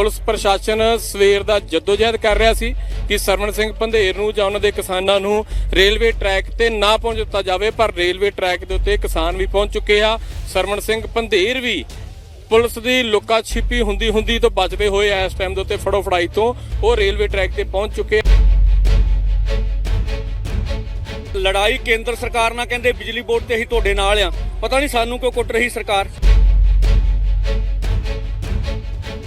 Police ਪ੍ਰਸ਼ਾਸਨ ਸਵੇਰ ਦਾ ਜਦੋਜਹਿਦ ਕਰ ਰਿਹਾ ਸੀ ਕਿ ਸਰਵਣ ਸਿੰਘ ਪੰਧੇਰ ਨੂੰ ਜਾਂ ਉਹਨਾਂ ਦੇ ਕਿਸਾਨਾਂ ਨੂੰ ਰੇਲਵੇ ਟਰੈਕ ਤੇ ਨਾ ਪਹੁੰਚ ਦਿੱਤਾ ਜਾਵੇ, ਪਰ ਰੇਲਵੇ ਟਰੈਕ ਦੇ ਉੱਤੇ ਕਿਸਾਨ ਵੀ ਪਹੁੰਚ ਚੁੱਕੇ ਆ। ਸਰਵਣ ਸਿੰਘ ਪੰਧੇਰ ਵੀ ਪੁਲਿਸ ਦੀ ਲੁਕਾ ਛਿਪੀ ਹੁੰਦੀ ਹੁੰਦੀ ਤੋਂ ਬਚਦੇ ਹੋਏ ਇਸ ਟਾਈਮ ਦੇ ਉੱਤੇ ਫੜੋ ਫੜਾਈ ਤੋਂ ਉਹ ਰੇਲਵੇ ਟਰੈਕ ਤੇ ਪਹੁੰਚ ਚੁੱਕੇ ਲੜਾਈ ਕੇਂਦਰ ਸਰਕਾਰ ਨਾਲ ਕਹਿੰਦੇ ਬਿਜਲੀ ਬੋਰਡ ਤੇ ਅਸੀਂ ਤੁਹਾਡੇ ਨਾਲ ਆ। ਪਤਾ ਨਹੀਂ ਸਾਨੂੰ ਕਿਉਂ ਕੁੱਟ ਰਹੀ ਸਰਕਾਰ।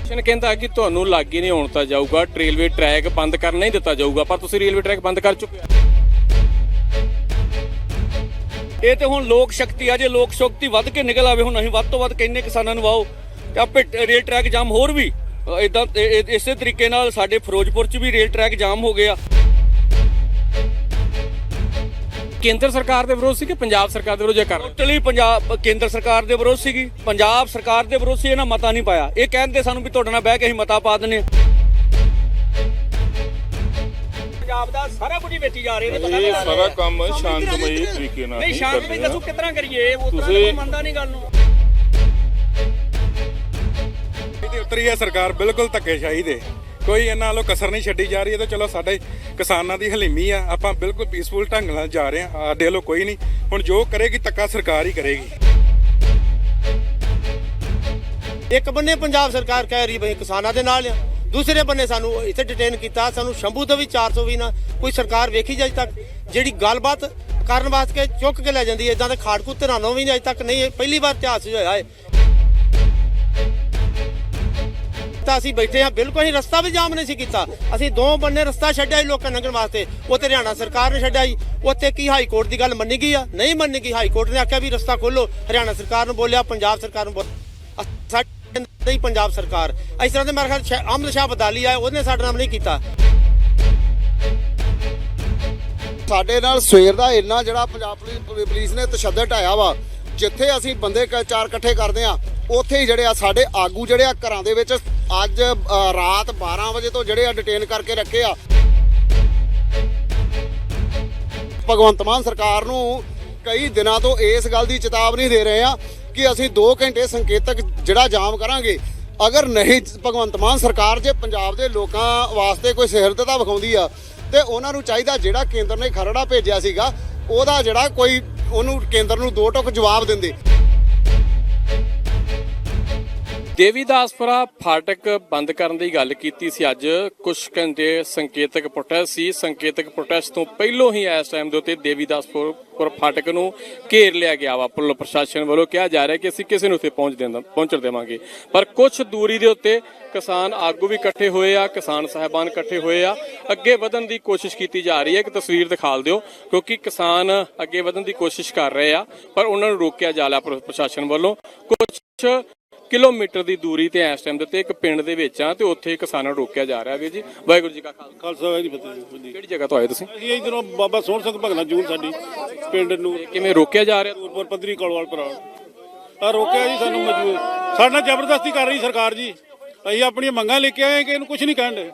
ਪ੍ਰਸ਼ਾਸਨ ਕਹਿੰਦਾ ਕਿ ਤੁਹਾਨੂੰ ਲਾਗੇ ਨਹੀਂ ਆਉਣ ਤਾਂ ਜਾਊਗਾ। ਰੇਲਵੇ ਟਰੈਕ ਬੰਦ ਕਰ ਨਹੀਂ ਦਿੱਤਾ ਜਾਊਗਾ, ਪਰ ਤੁਸੀਂ ਰੇਲਵੇ ਟਰੈਕ ਬੰਦ ਕਰ ਚੁੱਕੇ ਹੋ। ਇਹ ਤੇ ਹੁਣ ਲੋਕ ਸ਼ਕਤੀ ਆ, ਜੇ ਲੋਕ ਸ਼ਕਤੀ ਵੱਧ ਕੇ ਨਿਕਲ ਆਵੇ, ਹੁਣ ਅਸੀਂ ਵੱਧ ਤੋਂ ਵੱਧ ਕਹਿੰਨੇ ਕਿਸਾਨਾਂ ਨੂੰ ਵਾਓ। ਤੇ ਆਪੇ ਰੇਲ ਟਰੈਕ ਜਾਮ ਹੋਰ ਵੀ ਇਦਾਂ ਇਸੇ ਤਰੀਕੇ ਨਾਲ ਸਾਡੇ ਫਿਰੋਜ਼ਪੁਰ ਚ ਵੀ ਰੇਲ ਟਰੈਕ ਜਾਮ ਹੋ ਗਿਆ। ਕੇਂਦਰ ਸਰਕਾਰ ਦੇ ਵਿਰੋਧ ਸੀ ਕਿ ਪੰਜਾਬ ਸਰਕਾਰ ਦੇ ਵਿਰੋਧ ਜੇ ਕਰ ਰਹੇ? ਟੋਟਲੀ ਪੰਜਾਬ ਕੇਂਦਰ ਸਰਕਾਰ ਦੇ ਵਿਰੋਧ ਸੀਗੀ। ਪੰਜਾਬ ਸਰਕਾਰ ਦੇ ਵਿਰੋਧ ਸੀ ਇਹਨਾਂ ਮਤਾ ਨਹੀਂ ਪਾਇਆ। ਇਹ ਕਹਿੰਦੇ ਸਾਨੂੰ ਵੀ ਤੁਹਾਡੇ ਨਾਲ ਬਹਿ ਕੇ ਅਸੀਂ ਮਤਾ ਪਾ ਦਿੰਨੇ ਆ ਪੰਜਾਬ ਦਾ ਸਾਰਾ ਕੁਝ ਹੀ ਵੇਚੀ ਜਾ ਰਹੇ ਨੇ ਇਹ ਸਾਰਾ ਕੰਮ ਸ਼ਾਂਤਮਈ ਤਰੀਕੇ ਨਾਲ। ਨਹੀਂ ਹੀ ਸ਼ਾਂਤ ਕਰਦੇ ਵੀ ਆ। ਦੱਸੋ ਕਿਤਨਾ ਕਰੀਏ? ਉਹ ਤਰ੍ਹਾਂ ਕੋਈ ਮੰਨਦਾ ਨਹੀਂ ਗੱਲ ਨੂੰ। ਇਹਦੇ ਉਤਰੀ ਹੈ ਸਰਕਾਰ ਬਿਲਕੁਲ ਧੱਕੇਸ਼ਾਹੀ ਦੇ। ਕੋਈ ਇਹਨਾਂ ਵੱਲੋਂ ਕਸਰ ਨਹੀਂ ਛੱਡੀ ਜਾ ਰਹੀ ਹੈ ਤੇ ਚਲੋ ਸਾਡੇ ਕਿਸਾਨਾਂ ਦੀ ਹਲੀਮੀ ਆ, ਆਪਾਂ ਬਿਲਕੁਲ ਪੀਸਫੁਲ ਢੰਗ ਨਾਲ ਜਾ ਰਹੇ ਹਾਂ, ਸਾਡੇ ਵੱਲੋਂ ਕੋਈ ਨਹੀਂ, ਹੁਣ ਜੋ ਕਰੇਗੀ ਧੱਕਾ ਸਰਕਾਰ ਹੀ ਕਰੇਗੀ। ਇੱਕ ਬੰਨੇ ਪੰਜਾਬ ਸਰਕਾਰ ਕਹਿ ਰਹੀ ਬਈ ਕਿਸਾਨਾਂ ਦੇ ਨਾਲ ਆ, ਦੂਸਰੇ ਬੰਨੇ ਸਾਨੂੰ ਇੱਥੇ ਡਿਟੇਨ ਕੀਤਾ, ਸਾਨੂੰ ਸ਼ੰਭੂ ਤੋਂ ਵੀ 400 ਵੀ ਨਾ ਕੋਈ ਸਰਕਾਰ ਵੇਖੀ ਜੇ ਤੱਕ, ਜਿਹੜੀ ਗੱਲਬਾਤ ਕਰਨ ਵਾਸਤੇ ਚੁੱਕ ਕੇ ਲੈ ਜਾਂਦੀ ਹੈ ਇਦਾਂ ਦੇ ਖਾੜਕੂ ਧਿਰਾਨੋਂ ਵੀ ਨਹੀਂ ਅਜੇ ਤੱਕ, ਨਹੀਂ ਪਹਿਲੀ ਵਾਰ ਇਤਿਹਾਸ ਹੋਇਆ ਹੈ। ਤਾਂ ਅਸੀਂ ਬੈਠੇ ਹਾਂ, ਬਿਲਕੁਲ ਹੀ ਰਸਤਾ ਵੀ ਜਾਮ ਨਹੀਂ ਸੀ ਕੀਤਾ। ਅਸੀਂ ਦੋ ਬੰਨੇ ਰਸਤਾ ਛੱਡਿਆ ਸੀ ਲੋਕਾਂ ਲੰਘਣ ਵਾਸਤੇ। ਉੱਥੇ ਹਰਿਆਣਾ ਸਰਕਾਰ ਨੇ ਛੱਡਿਆ ਸੀ। ਉੱਥੇ ਕੀ ਹਾਈ ਕੋਰਟ ਦੀ ਗੱਲ ਮੰਨੀ ਗਈ ਆ? ਨਹੀਂ ਮੰਨੀ ਗਈ। ਹਾਈ ਕੋਰਟ ਨੇ ਆਖਿਆ ਵੀ ਰਸਤਾ ਖੋਲੋ ਹਰਿਆਣਾ ਸਰਕਾਰ ਨੂੰ ਬੋਲਿਆ, ਪੰਜਾਬ ਸਰਕਾਰ ਨੂੰ ਬੋਲਿਆ। ਨਹੀਂ ਪੰਜਾਬ ਸਰਕਾਰ। ਇਸ ਤਰ੍ਹਾਂ ਦੇ ਮੇਰੇ ਖਿਆਲ ਸ਼ਾ- ਸ਼ਾਹ ਬਦਾਲੀ ਆ ਉਹਨੇ ਸਾਡੇ ਨਾਲ ਨਹੀਂ ਕੀਤਾ। ਸਾਡੇ ਨਾਲ ਸਵੇਰ ਦਾ ਇੰਨਾ ਜਿਹੜਾ ਪੰਜਾਬ ਪੁਲਿਸ ਪੁਲਿਸ ਨੇ ਤਸ਼ੱਦਦ ਢਾਇਆ ਵਾ ਜਿੱਥੇ ਅਸੀਂ ਬੰਦੇ ਕ- ਚਾਰ ਇਕੱਠੇ ਕਰਦੇ ਆ ਉੱਥੇ ਹੀ ਜਿਹੜੇ ਆ ਸਾਡੇ ਆਗੂ ਜਿਹੜੇ ਆ ਘਰਾਂ ਦੇ ਵਿੱਚ ਅੱਜ ਰਾਤ 12 ਵਜੇ ਤੋਂ ਜਿਹੜੇ ਆ ਡਿਟੇਨ ਕਰਕੇ ਰੱਖੇ ਆ। ਭਗਵੰਤ ਮਾਨ ਸਰਕਾਰ ਨੂੰ ਕਈ ਦਿਨਾਂ ਤੋਂ ਇਸ ਗੱਲ ਦੀ ਚੇਤਾਵਨੀ ਦੇ ਰਹੇ ਆ ਕਿ ਅਸੀਂ 2 ਘੰਟੇ ਸੰਕੇਤਕ ਜਿਹੜਾ ਜਾਮ ਕਰਾਂਗੇ। ਅਗਰ ਨਹੀਂ ਭਗਵੰਤ ਮਾਨ ਸਰਕਾਰ ਜੇ ਪੰਜਾਬ ਦੇ ਲੋਕਾਂ ਵਾਸਤੇ ਕੋਈ ਸਿਹਰਦਤਾ ਵਿਖਾਉਂਦੀ ਆ, ਤੇ ਉਹਨਾਂ ਨੂੰ ਚਾਹੀਦਾ ਜਿਹੜਾ ਕੇਂਦਰ ਨੇ ਖਰੜਾ ਭੇਜਿਆ ਸੀਗਾ, ਉਹਦਾ ਜਿਹੜਾ ਕੋਈ ਉਹਨੂੰ ਕੇਂਦਰ ਨੂੰ ਦੋ ਟੁਕ ਜਵਾਬ ਦਿੰਦੇ। ਦੇਵੀਦਾਸਪੁਰਾ ਫਾਟਕ ਬੰਦ ਕਰਨ ਦੀ ਗੱਲ ਕੀਤੀ ਸੀ ਅੱਜ। ਕੁਝ ਘੰਟੇ ਸੰਕੇਤਕ ਪ੍ਰੋਟੈਸਟ ਸੀ। ਸੰਕੇਤਕ ਪ੍ਰੋਟੈਸਟ ਤੋਂ ਪਹਿਲਾਂ ਹੀ ਇਸ ਟਾਈਮ ਦੇ ਉੱਤੇ ਦੇਵੀਦਾਸਪੁਰ ਫਾਟਕ ਨੂੰ ਘੇਰ ਲਿਆ ਗਿਆ ਵਾ। ਪੁਲਿਸ ਪ੍ਰਸ਼ਾਸਨ ਵੱਲੋਂ ਕਿਹਾ ਜਾ ਰਿਹਾ ਕਿ ਅਸੀਂ ਕਿਸੇ ਨੂੰ ਉੱਥੇ ਪਹੁੰਚ ਦੇਣਾ ਪਹੁੰਚਣ ਦੇਵਾਂਗੇ। ਪਰ ਕੁਝ ਦੂਰੀ ਦੇ ਉੱਤੇ ਕਿਸਾਨ ਆਗੂ ਵੀ ਇਕੱਠੇ ਹੋਏ ਆ, ਕਿਸਾਨ ਸਾਹਿਬਾਨ ਇਕੱਠੇ ਹੋਏ ਆ। ਅੱਗੇ ਵਧਣ ਦੀ ਕੋਸ਼ਿਸ਼ ਕੀਤੀ ਜਾ ਰਹੀ ਹੈ। ਇੱਕ ਤਸਵੀਰ ਦਿਖਾਲ ਦਿਓ, ਕਿਉਂਕਿ ਕਿਸਾਨ ਅੱਗੇ ਵਧਣ ਦੀ ਕੋਸ਼ਿਸ਼ ਕਰ ਰਹੇ ਆ, ਪਰ ਉਹਨਾਂ ਨੂੰ ਰੋਕਿਆ ਜਾ ਰਿਹਾ ਪੁਲਿਸ ਪ੍ਰਸ਼ਾਸਨ ਵੱਲੋਂ। ਕੁਝ ਕਿਲੋਮੀਟਰ ਦੀ ਦੂਰੀ ਤੇ ਇਸ ਟਾਈਮ ਦੇ ਉੱਤੇ ਇੱਕ ਪਿੰਡ ਦੇ ਵਿੱਚ ਆ ਤੇ ਉੱਥੇ ਕਿਸਾਨਾਂ ਨੂੰ ਰੋਕਿਆ ਜਾ ਰਿਹਾ ਵੀਰ ਜੀ। ਵਾਹਿਗੁਰੂ ਜੀ ਕਾ ਖਾਲਸਾ। ਖਾਲਸਾ ਵਾਹਿਗੁਰੂ ਜੀ ਕੀ ਫਤਿਹ ਕਿਹੜੀ ਜਗ੍ਹਾ ਤੋਂ ਆਏ ਤੁਸੀਂ? ਅਸੀਂ ਇਧਰੋਂ ਬਾਬਾ ਸੋਹਣ ਸਿੰਘ ਭਗਨਾ ਜੂਨ ਸਾਡੀ ਪਿੰਡ ਨੂੰ। ਕਿਵੇਂ ਰੋਕਿਆ ਜਾ ਰਿਹਾ? ਨੂਰਪੁਰ ਪੱਧਰੀ ਕੋਲਵਾਲ ਭਰਾ। ਆ ਰੋਕਿਆ ਜੀ ਸਾਨੂੰ ਮਜਬੂਰ। ਸਾਡੇ ਨਾਲ ਜ਼ਬਰਦਸਤੀ ਕਰ ਰਹੀ ਸਰਕਾਰ ਜੀ। ਅਸੀਂ ਆਪਣੀਆਂ ਮੰਗਾਂ ਲੈ ਕੇ ਆਏ ਕਿ ਇਹਨੂੰ ਕੁਝ ਨਹੀਂ ਕਹਿਣ ਦੇ।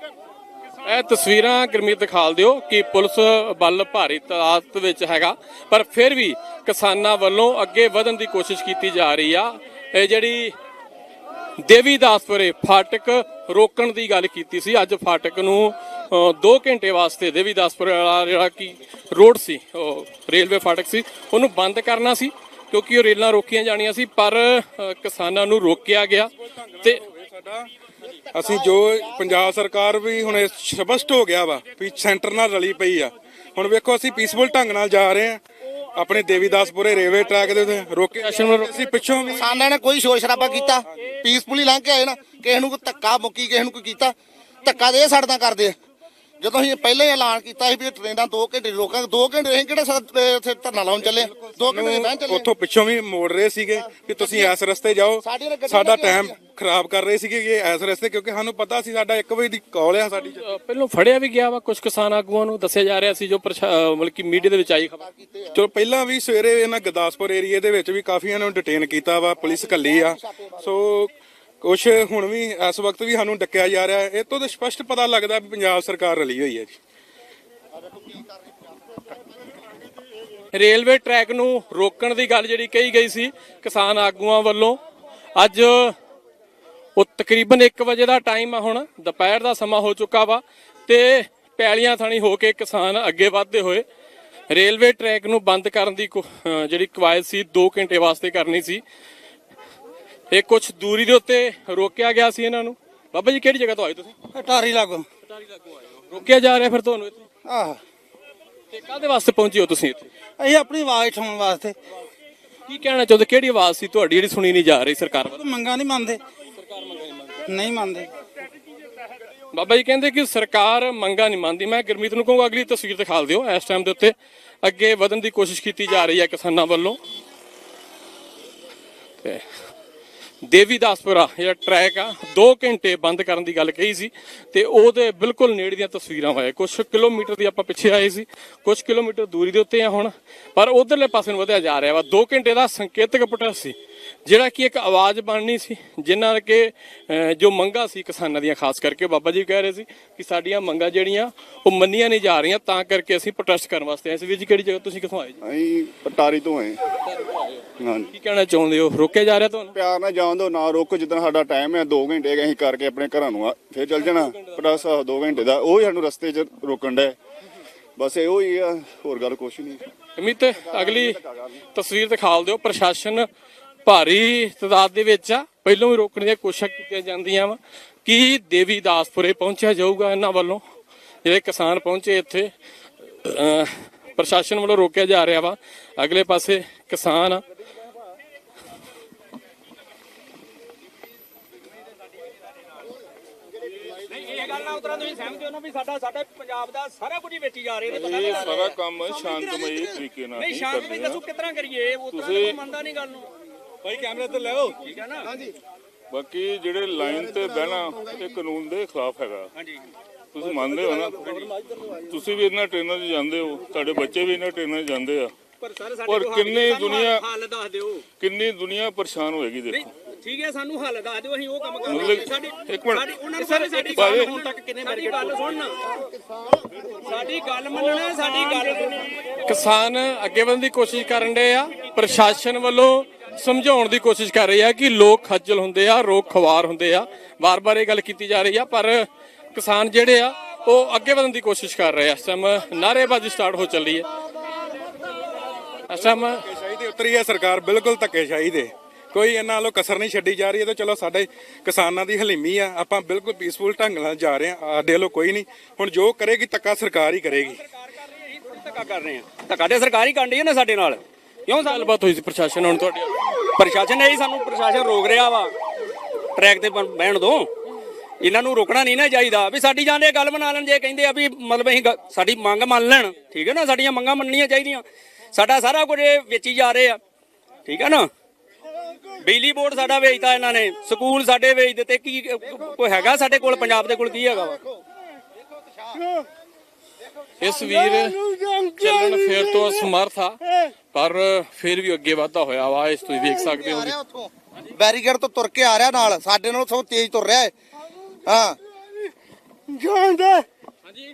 ਇਹ ਤਸਵੀਰਾਂ ਗਰਮੀਤ ਦਿਖਾਲ ਦਿਓ ਕਿ ਪੁਲਿਸ ਬਲ ਭਾਰੀ ਤਾਦਾਦ ਵਿੱਚ ਹੈਗਾ ਪਰ ਫਿਰ ਵੀ ਕਿਸਾਨਾਂ ਵੱਲੋਂ ਅੱਗੇ ਵਧਣ ਦੀ ਕੋਸ਼ਿਸ਼ ਕੀਤੀ ਜਾ ਰਹੀ ਆ। ਇਹ ਜਿਹੜੀ ਦੇਵੀਦਾਸਪੁਰੇ ਫਾਟਕ ਰੋਕਣ ਦੀ ਗੱਲ ਕੀਤੀ ਸੀ। ਅੱਜ ਫਾਟਕ ਨੂੰ 2 ਘੰਟੇ ਵਾਸਤੇ ਦੇਵੀਦਾਸਪੁਰ ਵਾਲਾ ਜਿਹੜਾ ਕਿ ਰੋਡ ਸੀ ਉਹ ਰੇਲਵੇ ਫਾਟਕ ਸੀ, ਉਹਨੂੰ ਬੰਦ ਕਰਨਾ ਸੀ ਕਿਉਂਕਿ ਉਹ ਰੇਲਾਂ ਰੋਕੀਆਂ ਜਾਣੀਆਂ ਸੀ, ਪਰ ਕਿਸਾਨਾਂ ਨੂੰ ਰੋਕਿਆ ਗਿਆ ਤੇ ਸਾਡਾ ਅਸੀਂ ਜੋ ਪੰਜਾਬ ਸਰਕਾਰ ਵੀ ਹੁਣ ਇਹ ਸਪਸ਼ਟ ਹੋ ਗਿਆ ਵਾ, ਵੀ ਸੈਂਟਰ ਨਾਲ ਰਲੀ ਪਈ ਆ। ਹੁਣ ਵੇਖੋ ਅਸੀਂ ਪੀਸਫੁਲ ਢੰਗ ਨਾਲ ਜਾ ਰਹੇ ਆ ਆਪਣੇ ਦੇਵੀਦਾਸਪੁਰੇ ਰੇਲਵੇ ਟਰੈਕ ਦੇ ਉੱਤੇ ਰੋਕੇ ਅਸੀਂ ਪਿੱਛੋਂ ਵੀ ਕਿਸਾਨਾਂ ਨੇ ਕੋਈ ਸ਼ੋਰ ਸ਼ਰਾਬਾ ਕੀਤਾ। ਪੀਸਫੁਲੀ ਲੰਘ ਕੇ ਆਏ ਨਾ। ਕਿਸੇ ਨੂੰ ਕੋਈ ਧੱਕਾ ਮੁੱਕੀ ਕਿਸੇ ਨੂੰ ਕੋਈ ਕੀਤਾ। ਧੱਕਾ ਦੇ ਸਾਡੇ ਨਾਲ ਕਰਦੇ ਆ। ਜਦੋਂ ਅਸੀਂ ਪਹਿਲੇ ਹੀ ਐਲਾਨ ਕੀਤਾ ਸੀ ਵੀ ਇਹ ਟ੍ਰੇਨਾਂ 2 ਘੰਟੇ ਰੋਕਾਂਗੇ 2 ਘੰਟੇ ਅਸੀਂ ਕਿਹੜਾ ਸਾ- ਅਹ ਇੱਥੇ ਧਰਨਾ ਲਾਉਣ ਚੱਲੇ? 2 ਘੰਟੇ ਬਹਿਣ ਚੱਲੇ। ਉੱਥੋਂ ਪਿੱਛੋਂ ਵੀ ਮੋੜ ਰਹੇ ਸੀਗੇ ਕਿ ਤੁਸੀਂ ਇਸ ਰਸਤੇ ਜਾਓ। ਸਾਡਾ ਟਾਈਮ ਖਰਾਬ ਕਰ ਰਹੇ ਸੀਗੇ ਕਿ ਇਸ ਰਸਤੇ ਕਿਉਂਕਿ ਸਾਨੂੰ ਪਤਾ ਸੀ ਸਾਡਾ 1 ਵਜੇ ਦੀ ਕਾਲ ਆ ਸਾਡੀ। ਪਹਿਲਾਂ ਫੜਿਆ ਵੀ ਗਿਆ ਵਾ ਕੁਝ ਕਿਸਾਨ ਆਗੂਆਂ ਨੂੰ ਦੱਸਿਆ ਜਾ ਰਿਹਾ ਸੀ ਜੋ ਮਤਲਬ ਕਿ ਮੀਡੀਆ ਦੇ ਵਿੱਚ ਆਈ ਖਬਰ। ਚਲੋ ਪਹਿਲਾਂ ਵੀ ਸਵੇਰੇ ਇਹਨਾਂ ਗੁਰਦਾਸਪੁਰ ਏਰੀਏ ਦੇ ਵਿੱਚ ਵੀ ਕਾਫੀਆਂ ਨੂੰ ਡਿਟੇਨ ਕੀਤਾ ਵਾ ਪੁਲਿਸ ਕੱਲੀ ਆ। ਸੋ ਕੁਛ ਹੁਣ ਵੀ, ਇਸ ਵਕਤ ਵੀ ਸਾਨੂੰ ਡੱਕਿਆ ਜਾ ਰਿਹਾ ਹੈ। ਇਹ ਤੋਂ ਤਾਂ ਸਪਸ਼ਟ ਪਤਾ ਲੱਗਦਾ ਵੀ ਪੰਜਾਬ ਸਰਕਾਰ ਰਲੀ ਹੋਈ ਹੈ ਜੀ। ਰੇਲਵੇ ਟਰੈਕ ਨੂੰ ਰੋਕਣ ਦੀ ਗੱਲ ਜਿਹੜੀ ਕਹੀ ਗਈ ਸੀ ਕਿਸਾਨ ਆਗੂਆਂ ਵੱਲੋਂ, ਅੱਜ ਉਹ ਤਕਰੀਬਨ 1 ਵਜੇ ਦਾ ਟਾਈਮ ਆ ਹੁਣ, ਦੁਪਹਿਰ ਦਾ ਸਮਾਂ ਹੋ ਚੁੱਕਾ ਵਾ ਤੇ ਪੈਲੀਆਂ ਥਾਣੀ ਹੋ ਕੇ ਕਿਸਾਨ ਅੱਗੇ ਵਧਦੇ ਹੋਏ ਰੇਲਵੇ ਟਰੈਕ ਨੂੰ ਬੰਦ ਕਰਨ ਦੀ ਕੋ- ਜਿਹੜੀ ਕਵਾਇਦ ਸੀ 2 ਘੰਟੇ ਵਾਸਤੇ ਕਰਨੀ ਸੀ। ਇਹ ਕੁਝ ਦੂਰੀ ਦੇ ਉੱਤੇ ਰੋਕਿਆ ਗਿਆ ਸੀ ਇਹਨਾਂ ਨੂੰ। ਬਾਬਾ ਜੀ ਕਿਹੜੀ ਜਗ੍ਹਾ ਤੋਂ ਆਏ ਤੁਸੀਂ? ਟਾਰੀ ਲਾਗੋ। ਰੋਕਿਆ ਜਾ ਰਿਹਾ ਫਿਰ ਤੁਹਾਨੂੰ ਇੱਥੇ? ਆਹ। ਤੇ ਕਾਹਦੇ ਵਾਸਤੇ ਪਹੁੰਚੇ ਹੋ ਤੁਸੀਂ ਇੱਥੇ? ਅਸੀਂ ਆਪਣੀ ਆਵਾਜ਼ ਉਠਾਉਣ ਵਾਸਤੇ। ਕੀ ਕਹਿਣਾ ਚਾਹੁੰਦੇ ਕਿਹੜੀ ਆਵਾਜ਼ ਸੀ ਤੁਹਾਡੀ ਜਿਹੜੀ ਸੁਣੀ ਨਹੀਂ ਜਾ ਰਹੀ ਸਰਕਾਰ ਵੱਲੋਂ? ਮੰਗਾ ਨਹੀਂ ਮੰਨਦੇ। ਨਹੀਂ ਮੰਨਦੇ। ਬਾਬਾ ਜੀ ਕਹਿੰਦੇ ਕਿ ਸਰਕਾਰ ਮੰਗਾ ਨਹੀਂ ਮੰਨਦੀ। ਮੈਂ ਗੁਰਮੀਤ ਨੂੰ ਕਹੂੰਗਾ ਅਗਲੀ ਤਸਵੀਰ ਦਿਖਾ ਦਿਓ ਇਸ ਟਾਈਮ ਦੇ ਉੱਤੇ। ਅੱਗੇ ਵਧਣ ਦੀ ਕੋਸ਼ਿਸ਼ ਕੀਤੀ ਜਾ ਰਹੀ ਹੈ ਕਿਸਾਨਾਂ ਵੱਲੋਂ। ਤੇ ਦੇਵੀਦਾਸਪੁਰਾ, ਜਿਹੜਾ ਟਰੈਕ ਆ 2 ਘੰਟੇ ਬੰਦ ਕਰਨ ਦੀ ਗੱਲ ਕਹੀ ਸੀ ਤੇ ਉਹਦੇ ਬਿਲਕੁਲ ਨੇੜੇ ਦੀਆਂ ਤਸਵੀਰਾਂ ਹੋਏ ਕੁਝ ਕਿਲੋਮੀਟਰ ਦੀ ਆਪਾਂ ਪਿੱਛੇ ਆਏ ਸੀ ਕੁਝ ਕਿਲੋਮੀਟਰ ਦੂਰੀ ਦੇ ਉੱਤੇ ਆ ਹੁਣ, ਪਰ ਉਧਰਲੇ ਪਾਸੇ ਨੂੰ ਵਧਿਆ ਜਾ ਰਿਹਾ ਵਾ। 2 ਘੰਟੇ ਦਾ ਸੰਕੇਤਕ ਪ੍ਰੋਟੈਸਟ ਸੀ। ਜਿਹੜਾ ਕਿ ਇੱਕ ਆਵਾਜ਼ ਬਣਨੀ ਸੀ ਜਿਨ੍ਹਾਂ ਕਿ ਜੋ ਮੰਗਾਂ ਸੀ ਕਿਸਾਨਾਂ ਦੀਆਂ ਖਾਸ ਕਰਕੇ ਬਾਬਾ ਜੀ ਕਹਿ ਰਹੇ ਸੀ ਕਿ ਸਾਡੀਆਂ ਮੰਗਾਂ ਜਿਹੜੀਆਂ ਉਹ ਮੰਨੀਆਂ ਨਹੀਂ ਜਾ ਰਹੀਆਂ ਤਾਂ ਕਰਕੇ ਅਸੀਂ ਪ੍ਰੋਟੈਸਟ ਕਰਨ ਵਾਸਤੇ ਆਏ ਸੀ। ਵੀਰ ਜੀ ਕਿਹੜੀ ਜਗ੍ਹਾ ਤੁਸੀਂ ਕਿੱਥੋਂ ਆਏ ਜੀ? ਅਸੀਂ ਪਟਾਰੀ ਤੋਂ ਆਏ। ਹਾਂਜੀ। ਕੀ ਕਹਿਣਾ ਚਾਹੁੰਦੇ ਹੋ? ਰੋਕਿਆ ਜਾ ਰਿਹਾ ਤੁਹਾਨੂੰ? ਪਿਆਰ ਨਾਲ ਜਾਣ ਦੋ ਨਾ ਰੋਕੋ ਜਿੱਦਾਂ ਸਾਡਾ ਟਾਈਮ ਹੈ 2 ਘੰਟੇ ਅਸੀਂ ਕਰਕੇ ਆਪਣੇ ਘਰਾਂ ਨੂੰ ਫਿਰ ਚੱਲ ਜਾਣਾ। ਪਲੱਸ 2 ਘੰਟੇ ਦਾ ਉਹ ਹੀ ਸਾਨੂੰ ਰਸਤੇ 'ਚ ਰੋਕਣ ਦਾ ਬਸ ਇਹੋ ਹੀ ਆ ਹੋਰ ਗੱਲ ਕੁਛ ਨਹੀਂ। ਅਮਿਤ ਅਗਲੀ ਤਸਵੀਰ ਦਿਖਾਲ ਦਿਓ। ਪ੍ਰਸ਼ਾਸਨ ਭਾਰੀ ਤਦਾਦ ਦੇ ਵਿੱਚ ਆ। ਪਹਿਲਾਂ ਵੀ ਰੋਕਣ ਦੀਆਂ ਕੋਸ਼ਿਸ਼ਾਂ ਕੀਤੀਆਂ ਜਾਂਦੀਆਂ ਵਾ। ਕੀ ਦੇਵੀ ਦਾਸਪੁਰੇ ਪਹੁੰਚਿਆ ਜਾਊਗਾ ਇਹਨਾਂ ਵੱਲੋਂ? ਜਿਹੜੇ ਕਿਸਾਨ ਪਹੁੰਚੇ ਇੱਥੇ ਪ੍ਰਸ਼ਾਸਨ ਵੱਲੋਂ ਰੋਕਿਆ ਜਾ ਰਿਹਾ ਵਾ। ਅਗਲੇ ਪਾਸੇ ਕਿਸਾਨ ਆ। ਇਹ ਗੱਲ ਨਾਲ ਉਤਰਾ ਤੁਸੀਂ ਸਹਿਮਤ ਹੋ ਨਾ ਵੀ ਸਾਡਾ ਸਾਡਾ ਪੰਜਾਬ ਦਾ ਸਾਰਾ ਕੁਝ ਹੀ ਵੇਚੀ ਜਾ ਰਹੇ ਨੇ ਪਤਾ ਨਹੀਂ ਸਾਰਾ ਕੰਮ ਸ਼ਾਂਤਮਈ ਤਰੀਕੇ ਨਾਲ ਨਹੀਂ ਹੀ ਸ਼ਾਂਤ ਕਰਦੇ ਵੀ ਆ। ਦੱਸੋ ਕਿਤਨਾ ਕਰੀਏ ਉਤਰਾ ਕੋਈ ਮੰਨਦਾ ਨਹੀਂ ਗੱਲ ਨੂੰ। ਭਾਈ ਕੈਮਰੇ ਤੇ ਲਿਆਓ। ਠੀਕ ਹੈ ਨਾ? ਹਾਂਜੀ। ਬਾਕੀ ਜਿਹੜੇ ਲਾਈਨ ਤੇ ਬਹਿਣਾ ਇਹ ਕਾਨੂੰਨ ਦੇ ਖਿਲਾਫ ਹੈਗਾ। ਹਾਂਜੀ। ਤੁਸੀਂ ਮੰਨਦੇ ਹੋ ਨਾ? ਤੁਸੀਂ ਵੀ ਇਹਨਾਂ ਟ੍ਰੇਨਾਂ 'ਚ ਜਾਂਦੇ ਹੋ। ਤੁਹਾਡੇ ਬੱਚੇ ਵੀ ਇਹਨਾਂ ਟ੍ਰੇਨਾਂ 'ਚ ਜਾਂਦੇ ਆ। ਪਰ ਸਰ ਔਰ ਕੋਲ ਕਿੰਨੀ ਦੁਨੀਆ- ਹੱਲ ਦੱਸ ਦਿਓ। ਕਿੰਨੀ ਦੁਨੀਆ ਪਰੇਸ਼ਾਨ ਹੋਏਗੀ ਦੇਖੋ। ਠੀਕ ਹੈ ਸਾਨੂੰ ਹੱਲ ਦੱਸ ਦਿਓ ਅਸੀਂ ਉਹ ਕੰਮ ਕਰਾਂਗੇ ਮਤਲਬ ਸਾਡੀ ਇੱਕ ਮਿੰਟ। ਸਾਡੀ ਉਹਨਾਂ ਨੂੰ ਸਾਡੀ ਸਾਡੀ ਗੱਲ ਹੁਣ ਤੱਕ ਕਿੰਨੇ ਸਾਡੀ ਗੱਲ ਸੁਣਨਾ ਸਾਡੀ ਗੱਲ ਮੰਨਣਾ ਸਾਡੀ ਗੱਲ ਸੁਣਨੀ ਕਿਸਾਨ ਅੱਗੇ ਵਧਣ ਦੀ ਕੋਸ਼ਿਸ਼ ਕਰਨ ਦੇ ਆ ਪ੍ਰਸ਼ਾਸਨ ਵੱਲੋਂ ਸਮਝਾਉਣ ਦੀ ਕੋਸ਼ਿਸ਼ ਕਰ ਰਹੇ ਆ ਕਿ ਲੋਕ ਖੱਜਲ ਹੁੰਦੇ ਆ ਰੋਕ ਖਵਾਰ ਹੁੰਦੇ ਆ। ਵਾਰ-ਵਾਰ ਇਹ ਗੱਲ ਕੀਤੀ ਜਾ ਰਹੀ ਆ ਪਰ ਕਿਸਾਨ ਜਿਹੜੇ ਆ ਉਹ ਅੱਗੇ ਵਧਣ ਦੀ ਕੋਸ਼ਿਸ਼ ਕਰ ਰਹੇ ਆ। ਇਸ ਟਾਈਮ ਨਾਅਰੇਬਾਜ਼ੀ ਸਟਾਰਟ ਹੋ ਚੱਲੀ ਹੈ। ਇਸ ਟਾਈਮ ਧੱਕੇਸ਼ਾਹੀ ਤੇ ਉਤਰੀ ਹੈ ਸਰਕਾਰ ਬਿਲਕੁਲ ਧੱਕੇਸ਼ਾਹੀ ਦੇ ਕੋਈ ਇਹਨਾਂ ਨਾਲੋਂ ਕਸਰ ਨਹੀਂ ਛੱਡੀ ਜਾ ਰਹੀ ਹੈ ਤਾਂ ਚਲੋ ਸਾਡੇ ਕਿਸਾਨਾਂ ਦੀ ਹਲੀਮੀ ਆ ਆਪਾਂ ਬਿਲਕੁਲ ਪੀਸਫੁਲ ਢੰਗ ਨਾਲ ਜਾ ਰਹੇ ਆ ਸਾਡੇ ਵੱਲੋਂ ਕੋਈ ਨਹੀਂ। ਹੁਣ ਜੋ ਕਰੇਗੀ ਧੱਕਾ ਸਰਕਾਰ ਹੀ ਕਰੇਗੀ। ਧੱਕਾ ਕਰ ਰਹੇ ਆ। ਧੱਕਾ ਤੇ ਸਰਕਾਰ ਹੀ ਕਾਂਡੀ ਹੈ ਨਾ ਸਾਡੇ ਨਾਲ। ਕਿਉਂ ਗੱਲਬਾਤ ਹੋਈ ਸੀ ਪ੍ਰਸ਼ਾਸਨ ਹੁਣ ਤੁਹਾਡੀ ਪ੍ਰਸ਼ਾਸਨ ਨੇ ਹੀ ਸਾਨੂੰ ਪ੍ਰਸ਼ਾਸਨ ਰੋਕ ਰਿਹਾ ਵਾ। ਟਰੈਕ ਤੇ ਬਹਿਣ ਤੋਂ ਇਹਨਾਂ ਨੂੰ ਰੋਕਣਾ ਨਹੀਂ ਨਾ ਚਾਹੀਦਾ ਵੀ ਸਾਡੀ ਜਾਂਦੇ ਗੱਲ ਬਣਾ ਲੈਣ ਜੇ ਕਹਿੰਦੇ ਆ ਵੀ ਮਤਲਬ ਅਸੀਂ ਸਾਡੀ ਮੰਗ ਮੰਨ ਲੈਣ। ਠੀਕ ਹੈ ਨਾ ਸਾਡੀਆਂ ਮੰਗਾਂ ਮੰਨਣੀਆਂ ਚਾਹੀਦੀਆਂ। ਸਾਡਾ ਸਾਰਾ ਕੁਝ ਇਹ ਵੇਚੀ ਜਾ ਰਹੇ ਆ। ਠੀਕ ਹੈ ਨਾ? ਬਿਜਲੀ ਬੋਰਡ ਸਾਡਾ ਵੇਚਤਾ ਇਹਨਾਂ ਨੇ ਸਕੂਲ ਸਾਡੇ ਵੇਚ ਦਿੱਤੇ ਕੀ ਕੋਈ ਹੈਗਾ ਸਾਡੇ ਕੋਲ ਪੰਜਾਬ ਦੇ ਕੋਲ ਕੀ ਹੈਗਾ ਵਾ? ਇਸ ਵੀਰ ਚੱਲਣ ਫੇਰ ਤੋਂ ਅਸਮਰਥ ਆ ਪਰ ਫਿਰ ਵੀ ਅੱਗੇ ਵਧਦਾ ਹੋਇਆ ਵਾ ਇਸ ਤੁਸੀਂ ਵੇਖ ਸਕਦੇ ਹੋ ਬੈਰੀਕੇਡ ਤੋਂ ਤੁਰ ਕੇ ਆ ਰਿਹਾ ਨਾਲ ਸਾਡੇ ਨਾਲੋਂ ਸਭ ਤੇਜ਼ ਤੁਰ ਰਿਹਾ ਹੈ ਹਾਂ। ਜਾਂਦਾ ਹਾਂਜੀ।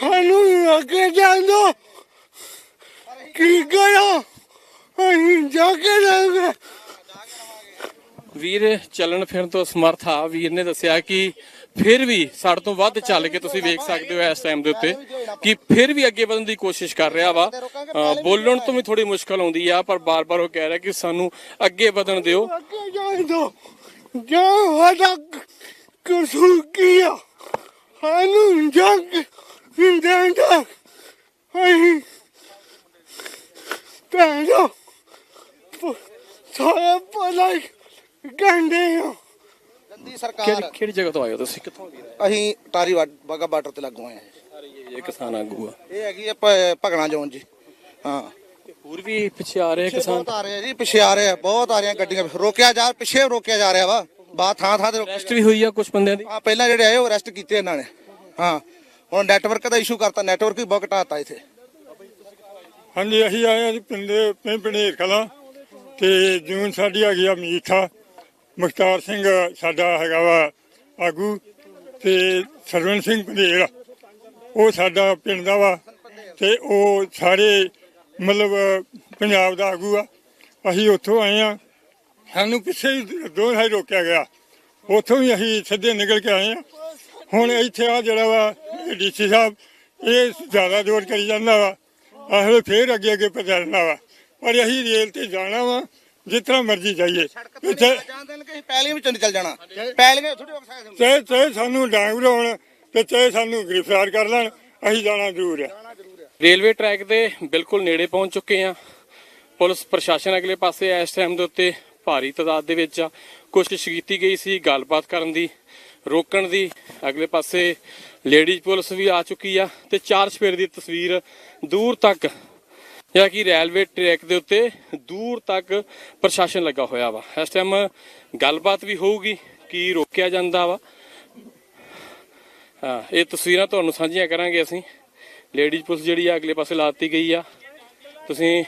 ਸਾਨੂੰ ਅੱਗੇ ਜਾਂਦਾ ਕੀ ਕਰਾਂ? ਅਸੀਂ ਜਾ ਕੇ ਲਾਂਗੇ ਵੀਰ, ਚੱਲਣ ਫਿਰਨ ਤੋਂ ਸਮਰਥ ਆ। ਵੀਰ ਨੇ ਦੱਸਿਆ ਕਿ ਫਿਰ ਵੀ ਸਾਡੇ ਤੋਂ ਵੱਧ ਚੱਲ ਕੇ ਤੁਸੀਂ ਵੇਖ ਸਕਦੇ ਹੋ ਇਸ ਟਾਈਮ ਦੇ ਉੱਤੇ ਕਿ ਫਿਰ ਵੀ ਅੱਗੇ ਵਧਣ ਦੀ ਕੋਸ਼ਿਸ਼ ਕਰ ਰਿਹਾ ਵਾ। ਬੋਲਣ ਤੋਂ ਵੀ ਥੋੜੀ ਮੁਸ਼ਕਲ ਆਉਂਦੀ ਆ, ਪਰ ਬਾਰ-ਬਾਰ ਉਹ ਕਹਿ ਰਿਹਾ ਕਿ ਸਾਨੂੰ ਅੱਗੇ ਵਧਣ ਦਿਓ। ਅੱਗੇ ਸਾਡਾ ਕਸੂਰ ਕੀ ਆ ਸਾਨੂੰ ਜੱਗ ਜਾਂਦਾ ਅਸੀਂ ਪੈਦਾ ਸਾਰੇ ਪਲਾਈ ਗੰਡੇ ਆ। ਗੰਦੀ ਸਰਕਾਰ। ਕਿਹੜੀ ਜਗ੍ਹਾ ਤੋਂ ਆਏ ਹੋ ਤੁਸੀਂ? ਕਿੱਥੋਂ ਦੀ ਅਸੀਂ ਟਾਰੀ ਬਾਗਾ ਬਾਰਡਰ ਤੇ ਲੱਗੂ ਆਏ ਹਾਂ। ਇਹ ਕਿਸਾਨ ਆਗੂ ਆ। ਇਹ ਹੈਗੀ ਆ ਭ- ਭਗਣਾ ਜੋਨ ਜੀ। ਹਾਂ। ਹੋਰ ਵੀ ਪਿੱਛੇ ਆ ਰਹੇ ਕਿਸਾਨ? ਬਹੁਤ ਆ ਰਹੇ ਆ ਜੀ ਪਿੱਛੇ ਆ ਰਹੇ ਆ ਬਹੁਤ ਆ ਰਹੀਆਂ ਗੱਡੀਆਂ। ਰੋਕਿਆ ਜਾ ਪਿੱਛੇ ਰੋਕਿਆ ਜਾ ਰਿਹਾ ਵਾ। ਬਾਤ ਥਾਂ ਥਾਂ ਤੇ ਰੋਕਿਆ ਵੀ ਹੋਈ ਆ ਕੁਝ ਬੰਦਿਆਂ ਦੀ? ਆ ਪਹਿਲਾਂ ਜਿਹੜੇ ਆਏ ਉਹ ਅਰੈਸਟ ਕੀਤੇ ਇਹਨਾਂ ਨੇ। ਹਾਂ। ਹੁਣ ਨੈਟਵਰਕ ਦਾ ਇਸ਼ੂ ਕਰਤਾ ਨੈਟਵਰਕ ਵੀ ਬਹੁਤ ਘਟਾਤਾ ਇੱਥੇ। ਹਾਂਜੀ ਅਸੀਂ ਆਏ ਹਾਂ ਜੀ ਪਿੰਡ ਪਿੰਡ ਪਨੇਰ ਕਲਾਂ ਤੇ ਜੂਨ ਸਾਡੀ ਹੈਗੀ ਆ ਮੀਠਾ ਮੁਖਤਾਰ ਸਿੰਘ ਸਾਡਾ ਹੈਗਾ ਵਾ ਆਗੂ ਤੇ ਸਰਵਨ ਸਿੰਘ ਪੰਧੇਰ ਉਹ ਸਾਡਾ ਪਿੰਡ ਦਾ ਵਾ ਤੇ ਉਹ ਸਾਰੇ ਮਤਲਬ ਪੰਜਾਬ ਦਾ ਆਗੂ ਆ। ਅਸੀਂ ਉੱਥੋਂ ਆਏ ਆ। ਸਾਨੂੰ ਕਿਸੇ ਦੋ ਸਾਈ ਰੋਕਿਆ ਗਿਆ। ਉੱਥੋਂ ਵੀ ਅਸੀਂ ਸਿੱਧੇ ਨਿਕਲ ਕੇ ਆਏ ਆ। ਹੁਣ ਇੱਥੇ ਆ ਜਿਹੜਾ ਵਾ, ਡੀਸੀ ਸਾਹਿਬ, ਇਹ ਜ਼ਿਆਦਾ ਜ਼ੋਰ ਕਰੀ ਜਾਂਦਾ ਵਾ। ਆਹੋ ਫੇਰ ਅੱਗੇ ਅੱਗੇ ਪਹੁੰਚਣਾ ਵਾ। ਪਰ ਅਸੀਂ ਰੇਲ ਤੇ ਜਾਣਾ ਵਾ। ਜਿਸ ਤਰ੍ਹਾਂ ਮਰਜ਼ੀ ਜਾਈਏ। ਇੱਥੇ ਜਾਣਦੇ ਨੇ ਕਿ ਪਹਿਲੀਆਂ ਵਿੱਚੋਂ ਨਿਕਲ ਜਾਣਾ। ਪਹਿਲੀਆਂ ਥੋੜੀ ਹੋ ਸਕਦਾ ਚਾਹੇ ਚਾਹੇ ਸਾਨੂੰ ਡਾਂਗ ਲਾਉਣ ਤੇ ਚਾਹੇ ਸਾਨੂੰ ਗ੍ਰਿਫਤਾਰ ਕਰ ਲੈਣ ਅਸੀਂ ਜਾਣਾ ਜ਼ਰੂਰ ਹੈ ਰੇਲਵੇ ਟਰੈਕ ਦੇ ਬਿਲਕੁਲ ਨੇੜੇ ਪਹੁੰਚ ਚੁੱਕੇ ਆ ਪੁਲਿਸ ਪ੍ਰਸ਼ਾਸਨ ਅਗਲੇ ਪਾਸੇ ਇਸ ਟਾਈਮ ਦੇ ਉੱਤੇ ਭਾਰੀ ਤਾਦਾਦ ਦੇ ਵਿੱਚ ਆ। ਕੋਸ਼ਿਸ਼ ਕੀਤੀ ਗਈ ਸੀ ਗੱਲਬਾਤ ਕਰਨ ਦੀ ਰੋਕਣ ਦੀ। ਅਗਲੇ ਪਾਸੇ ਲੇਡੀਜ਼ ਪੁਲਿਸ ਵੀ ਆ ਚੁੱਕੀ ਆ ਤੇ ਚਾਰ ਸਪੇਰ ਦੀ ਤਸਵੀਰ ਦੂਰ ਤੱਕ ਜਿਹੜਾ ਕਿ ਰੇਲਵੇ ਟਰੈਕ ਦੇ ਉੱਤੇ ਦੂਰ ਤੱਕ ਪ੍ਰਸ਼ਾਸਨ ਲੱਗਾ ਹੋਇਆ ਵਾ। ਇਸ ਟਾਈਮ ਗੱਲਬਾਤ ਵੀ ਹੋਊਗੀ, ਕੀ ਰੋਕਿਆ ਜਾਂਦਾ ਵਾ। ਹਾਂ, ਇਹ ਤਸਵੀਰਾਂ ਤੁਹਾਨੂੰ ਸਾਂਝੀਆਂ ਕਰਾਂਗੇ ਅਸੀਂ। ਲੇਡੀਜ਼ ਪੁਲਿਸ ਜਿਹੜੀ ਆ, ਅਗਲੇ ਪਾਸੇ ਲਾਤੀ ਗਈ ਆ। ਤੁਸੀਂ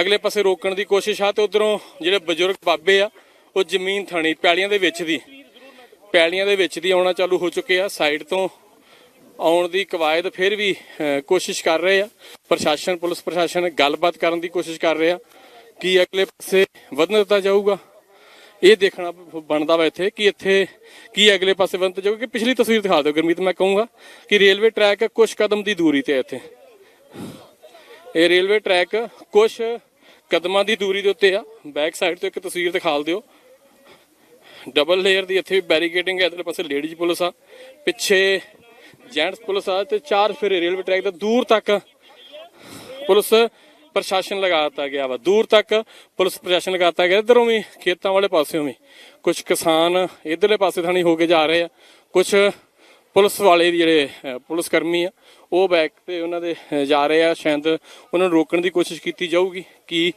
ਅਗਲੇ ਪਾਸੇ ਰੋਕਣ ਦੀ ਕੋਸ਼ਿਸ਼ ਆ ਤੇ ਉਧਰੋਂ ਜਿਹੜੇ ਬਜ਼ੁਰਗ ਬਾਬੇ ਆ, ਉਹ ਜ਼ਮੀਨ ਥਾਣੀ, ਪੈਲੀਆਂ ਦੇ ਵਿੱਚ ਦੀ, ਪੈਲੀਆਂ ਦੇ ਵਿੱਚ ਦੀ ਆਉਣਾ ਚਾਲੂ ਹੋ ਚੁੱਕੇ ਆ। ਸਾਈਡ ਤੋਂ ਆਉਣ ਦੀ ਕਵਾਇਦ ਫਿਰ ਵੀ ਕੋਸ਼ਿਸ਼ ਕਰ ਰਹੇ ਆ। ਪ੍ਰਸ਼ਾਸਨ, ਪੁਲਿਸ ਪ੍ਰਸ਼ਾਸਨ ਗੱਲਬਾਤ ਕਰਨ ਦੀ ਕੋਸ਼ਿਸ਼ ਕਰ ਰਿਹਾ ਕਿ ਅਗਲੇ ਪਾਸੇ ਵਧਣ ਦਿੱਤਾ ਜਾਊਗਾ। ਇਹ ਦੇਖਣਾ ਬਣਦਾ ਵਾ ਇੱਥੇ ਕਿ ਇੱਥੇ ਕੀ ਅਗਲੇ ਪਾਸੇ ਵਧਣ ਜਾਊਗਾ। ਕਿ ਪਿਛਲੀ ਤਸਵੀਰ ਦਿਖਾ ਦਿਓ ਗੁਰਮੀਤ, ਮੈਂ ਕਹੂੰਗਾ ਕਿ ਰੇਲਵੇ ਟਰੈਕ ਕੁਝ ਕਦਮ ਦੀ ਦੂਰੀ ਤੇ ਹੈ ਇੱਥੇ। ਇਹ ਰੇਲਵੇ ਟਰੈਕ ਕੁਝ ਕਦਮਾਂ ਦੀ ਦੂਰੀ ਦੇ ਉੱਤੇ ਆ। ਬੈਕ ਸਾਈਡ ਤੋਂ ਇੱਕ ਤਸਵੀਰ ਦਿਖਾ ਦਿਓ। ਡਬਲ ਲੇਅਰ ਦੀ ਇੱਥੇ ਵੀ ਬੈਰੀਕੇਡਿੰਗ ਹੈ। ਇਧਰਲੇ ਪਾਸੇ ਲੇਡੀਜ਼ ਪੁਲਿਸ ਆ। ਪਿੱਛੇ ਜੈਂਟਸ ਪੁਲਿਸ ਆ ਤੇ ਚਾਰ ਫੇਰੇ ਰੇਲਵੇ ਟਰੈਕ ਦਾ ਦੂਰ ਤੱਕ ਪੁਲਿਸ ਪ੍ਰਸ਼ਾਸਨ ਲਗਾਤਾ ਗਿਆ ਵਾ। ਦੂਰ ਤੱਕ ਪੁਲਿਸ ਪ੍ਰਸ਼ਾਸਨ ਲਗਾਤਾ ਗਿਆ। ਇਧਰੋਂ ਵੀ ਖੇਤਾਂ ਵਾਲੇ ਪਾਸਿਓਂ ਵੀ ਕੁਝ ਕਿਸਾਨ ਇਧਰਲੇ ਪਾਸੇ ਥਾਣੀ ਹੋ ਕੇ ਜਾ ਰਹੇ ਆ। ਕੁਝ ਪੁਲਿਸ ਵਾਲੇ ਜਿਹੜੇ ਪੁਲਿਸ ਕਰਮੀ ਆ, ਉਹ ਬੈਕ ਤੇ ਉਹਨਾਂ ਦੇ ਜਾ ਰਹੇ ਆ। ਸ਼ਾਇਦ ਉਹਨਾਂ ਨੂੰ ਰੋਕਣ ਦੀ ਕੋਸ਼ਿਸ਼ ਕੀਤੀ ਜਾਊਗੀ ਕਿ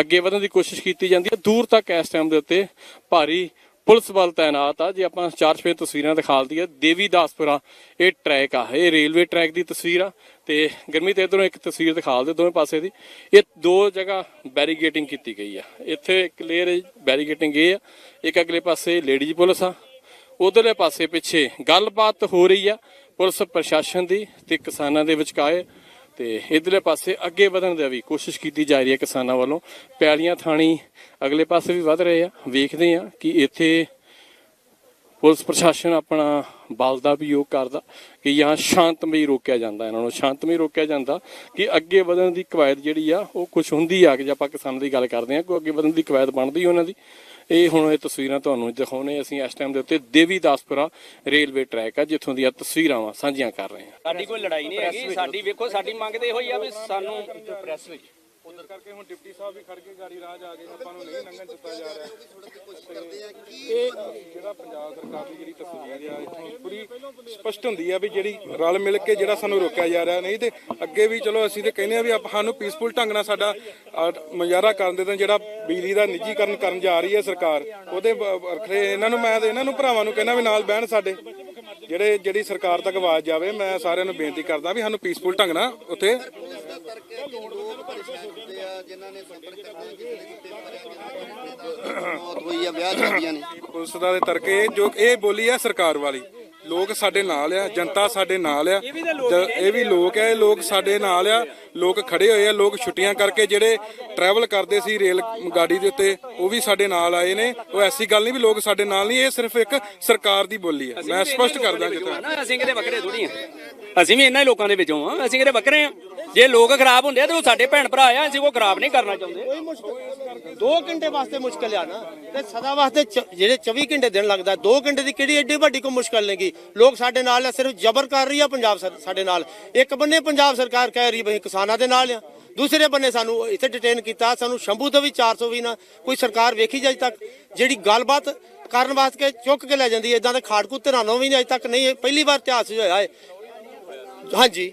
ਅੱਗੇ ਵਧਣ ਦੀ ਕੋਸ਼ਿਸ਼ ਕੀਤੀ ਜਾਂਦੀ ਹੈ ਦੂਰ ਤੱਕ ਇਸ ਟਾਈਮ ਦੇ ਉੱਤੇ ਭਾਰੀ ਪੁਲਿਸ ਬਲ ਤਾਇਨਾਤ ਆ। ਜੇ ਆਪਾਂ ਚਾਰ ਛੇ ਤਸਵੀਰਾਂ ਦਿਖਾਲ ਦਈਏ, ਦੇਵੀ ਦਾਸਪੁਰਾ, ਇਹ ਟਰੈਕ ਆ। ਇਹ ਰੇਲਵੇ ਟਰੈਕ ਦੀ ਤਸਵੀਰ ਆ ਤੇ ਗਰਮੀ ਤੇ ਇਧਰੋਂ ਇੱਕ ਤਸਵੀਰ ਦਿਖਾ ਦੇ ਦੋਵੇਂ ਪਾਸੇ ਦੀ। ਇਹ ਦੋ ਜਗ੍ਹਾ ਬੈਰੀਗੇਟਿੰਗ ਕੀਤੀ ਗਈ ਆ। ਇੱਥੇ ਇੱਕ ਲੇਅਰ ਬੈਰੀਗੇਟਿੰਗ ਇਹ ਆ। ਇੱਕ ਅਗਲੇ ਪਾਸੇ ਲੇਡੀਜ਼ ਪੁਲਿਸ ਆ। ਉਧਰਲੇ ਪਾਸੇ ਪਿੱਛੇ ਗੱਲਬਾਤ ਹੋ ਰਹੀ ਆ ਪੁਲਿਸ ਪ੍ਰਸ਼ਾਸਨ ਦੀ ਤੇ ਕਿਸਾਨਾਂ ਦੇ ਵਿਚਕਾਰ। ਤੇ ਇਧਰਲੇ ਪਾਸੇ ਅੱਗੇ ਵਧਣ ਦੀ ਵੀ ਕੋਸ਼ਿਸ਼ ਕੀਤੀ ਜਾ ਰਹੀ ਹੈ ਕਿਸਾਨਾਂ ਵੱਲੋਂ। ਪੈਲੀਆਂ, ਥਾਣੀ ਅਗਲੇ ਪਾਸੇ ਵੀ ਵਧ ਰਹੇ ਆ। ਵੇਖਦੇ ਆ ਕਿ ਇੱਥੇ ਪੁਲਿਸ ਪ੍ਰਸ਼ਾਸਨ ਆਪਣਾ ਬਲ ਦਾ ਵੀ ਯੋਗ ਕਰਦਾ ਕਿ ਜਾਂ ਸ਼ਾਂਤਮਈ ਰੋਕਿਆ ਜਾਂਦਾ, ਇਹਨਾਂ ਨੂੰ ਸ਼ਾਂਤਮਈ ਰੋਕਿਆ ਜਾਂਦਾ ਕਿ ਅੱਗੇ ਵਧਣ ਦੀ ਕਵਾਇਦ ਜਿਹੜੀ ਆ, ਉਹ ਕੁਝ ਹੁੰਦੀ ਆ ਕਿ ਜੇ ਆਪਾਂ ਕਿਸਾਨਾਂ ਦੀ ਗੱਲ ਕਰਦੇ ਆ ਕੋਈ ਅੱਗੇ ਵਧਣ ਦੀ ਕਵਾਇਦ ਬਣਦੀ ਉਹਨਾਂ ਦੀ। ਇਹ ਹੁਣ ਇਹ ਤਸਵੀਰਾਂ ਤੁਹਾਨੂੰ ਦਿਖਾਉਣੇ ਅਸੀਂ ਇਸ ਟਾਈਮ ਦੇ ਉੱਤੇ ਦੇਵੀ ਦਾਸਪੁਰਾ ਰੇਲਵੇ ਟਰੈਕ ਆ ਜਿੱਥੋਂ ਦੀਆਂ ਤਸਵੀਰਾਂ ਵਾ ਸਾਂਝੀਆਂ ਕਰ ਰਹੇ ਹਾਂ। ਸਾਡੀ ਕੋਈ ਲੜਾਈ ਨਹੀਂ ਹੈਗੀ ਸਾਡੀ ਵੇਖੋ ਸਾਡੀ ਮੰਗ ਤੇ ਇਹੋ ਹੀ ਆ ਵੀ ਸਾਨੂੰ ਪ੍ਰੈਸ ਵਿੱਚ। ਉਧਰ ਕਰਕੇ ਹੁਣ ਡਿਪਟੀ ਸਾਹਿਬ ਵੀ ਖੜ ਕੇ ਗਾੜੀ ਰਾਹ ਜਾ ਕੇ ਆਪਾਂ ਨੂੰ ਨਹੀਂ ਲੰਘਣ ਦਿੱਤਾ ਜਾ ਰਿਹਾ। ਇਹ ਜਿਹੜਾ ਪੰਜਾਬ ਸਰਕਾਰ ਦੀ ਜਿਹੜੀ ਤਸਵੀਰ ਆ, ਇੱਥੋਂ ਪੂਰੀ ਸਪਸ਼ਟ ਹੁੰਦੀ ਆ ਵੀ ਜਿਹੜੀ ਰਲ ਮਿਲ ਕੇ ਜਿਹੜਾ ਸਾਨੂੰ ਰੋਕਿਆ ਜਾ ਰਿਹਾ, ਨਹੀਂ ਤੇ ਅੱਗੇ ਵੀ ਚਲੋ ਅਸੀਂ ਤੇ ਕਹਿੰਦੇ ਆ ਵੀ ਆਪਾਂ, ਸਾਨੂੰ ਪੀਸਫੁਲ ਢੰਗ ਨਾਲ ਸਾਡਾ ਮੁਜ਼ਾਹਰਾ ਕਰਨ ਦੇ ਤਾਂ ਜਿਹੜਾ ਬਿਜਲੀ ਦਾ ਨਿੱਜੀਕਰਨ ਕਰਨ ਜਾ ਰਹੀ ਹੈ ਸਰਕਾਰ, ਉਹਦੇ ਬ- ਇਹਨਾਂ ਨੂੰ ਮੈਂ ਤੇ ਇਹਨਾਂ ਨੂੰ ਭਰਾਵਾਂ ਨੂੰ ਕਹਿੰਦਾ ਵੀ ਨਾਲ ਬਹਿਣ ਸਾਡੇ। ਜਿਹੜੇ ਜਿਹੜੀ ਸਰਕਾਰ ਤੱਕ ਆਵਾਜ਼ ਜਾਵੇ ਮੈਂ ਸਾਰਿਆਂ ਨੂੰ ਬੇਨਤੀ ਕਰਦਾ ਵੀ ਸਾਨੂੰ ਪੀਸਫੁਲ ਢੰਗ ਨਾਲ ਉੱਥੇ ਪੁਲਿਸ ਦਾ ਦੇ ਤਰਕੇ ਜੋ ਇਹ ਬੋਲੀ ਆ ਸਰਕਾਰ ਵਾਲੀ। ਲੋਕ ਸਾਡੇ ਨਾਲ ਆ ਜਨਤਾ ਸਾਡੇ ਨਾਲ ਆ। ਜ- ਇਹ ਵੀ ਲੋਕ ਆ ਇਹ ਲੋਕ ਸਾਡੇ ਨਾਲ ਆ। ਲੋਕ ਖੜੇ ਹੋਏ ਆ ਲੋਕ ਛੁੱਟੀਆਂ ਕਰਕੇ ਜਿਹੜੇ ਟਰੈਵਲ ਕਰਦੇ ਸੀ ਰੇਲ ਗਾੜੀ ਦੇ ਉੱਤੇ ਉਹ ਵੀ ਸਾਡੇ ਨਾਲ ਆਏ ਨੇ। ਉਹ ਐਸੀ ਗੱਲ ਨਹੀਂ ਵੀ ਲੋਕ ਸਾਡੇ ਨਾਲ ਨਹੀਂ ਇਹ ਸਿਰਫ ਇੱਕ ਸਰਕਾਰ ਦੀ ਬੋਲੀ ਆ। ਮੈਂ ਸਪਸ਼ਟ ਕਰਦਾ ਨਾ ਅਸੀਂ ਕਿਤੇ ਵੱਖਰੇ ਥੋੜੀ ਆ। ਅਸੀਂ ਵੀ ਇਹਨਾਂ ਹੀ ਲੋਕਾਂ ਦੇ ਵਿੱਚੋਂ ਆ ਅਸੀਂ ਕਿਤੇ ਵੱਖਰੇ ਆ। ਜੇ ਲੋਕ ਖਰਾਬ ਹੁੰਦੇ ਆ, ਤੇ ਉਹ ਸਾਡੇ ਭੈਣ ਭਰਾ ਆ, ਅਸੀਂ ਕੋਈ ਖਰਾਬ ਨਹੀਂ ਕਰਨਾ ਚਾਹੁੰਦੇ। ਕੋਈ ਮੁਸ਼ਕਲ 2 ਘੰਟੇ ਵਾਸਤੇ ਮੁਸ਼ਕਲ ਆ ਨਾ, ਤੇ ਸਦਾ ਵਾਸਤੇ ਜਿਹੜੇ 24 ਘੰਟੇ ਦਿਨ ਲੱਗਦਾ 2 ਘੰਟੇ ਦੀ ਕਿਹੜੀ ਏਡੀ ਵੱਡੀ ਕੋਈ ਮੁਸ਼ਕਲ ਨਹੀਂਗੀ। ਲੋਕ ਸਾਡੇ ਨਾਲ ਸਿਰਫ ਜ਼ਬਰ ਕਰ ਰਹੀ ਆ ਪੰਜਾਬ ਸਾਡੇ ਨਾਲ। ਇੱਕ ਬੰਨੇ ਪੰਜਾਬ ਸਰਕਾਰ ਕਹਿ ਰਹੀ ਬਈ ਕਿਸਾਨਾਂ ਦੇ ਨਾਲ ਆ, ਦੂਸਰੇ ਬੰਨੇ ਸਾਨੂੰ ਇੱਥੇ ਡਿਟੇਨ ਕੀਤਾ, ਸਾਨੂੰ ਸ਼ੰਭੂ ਤੋਂ ਵੀ 400 ਵੀ ਨਾ ਕੋਈ ਸਰਕਾਰ ਵੇਖੀ ਜੇ ਤੱਕ, ਜਿਹੜੀ ਗੱਲਬਾਤ ਕਰਨ ਵਾਸਤੇ ਚੁੱਕ ਕੇ ਲੈ ਜਾਂਦੀ ਹੈ ਇਦਾਂ ਦੇ ਖਾੜਕੂ ਧਿਰਾਨੋਂ ਵੀ ਅਜੇ ਤੱਕ ਨਹੀਂ ਪਹਿਲੀ ਵਾਰ ਇਤਿਹਾਸ ਹੋਇਆ ਹੈ ਹਾਂਜੀ।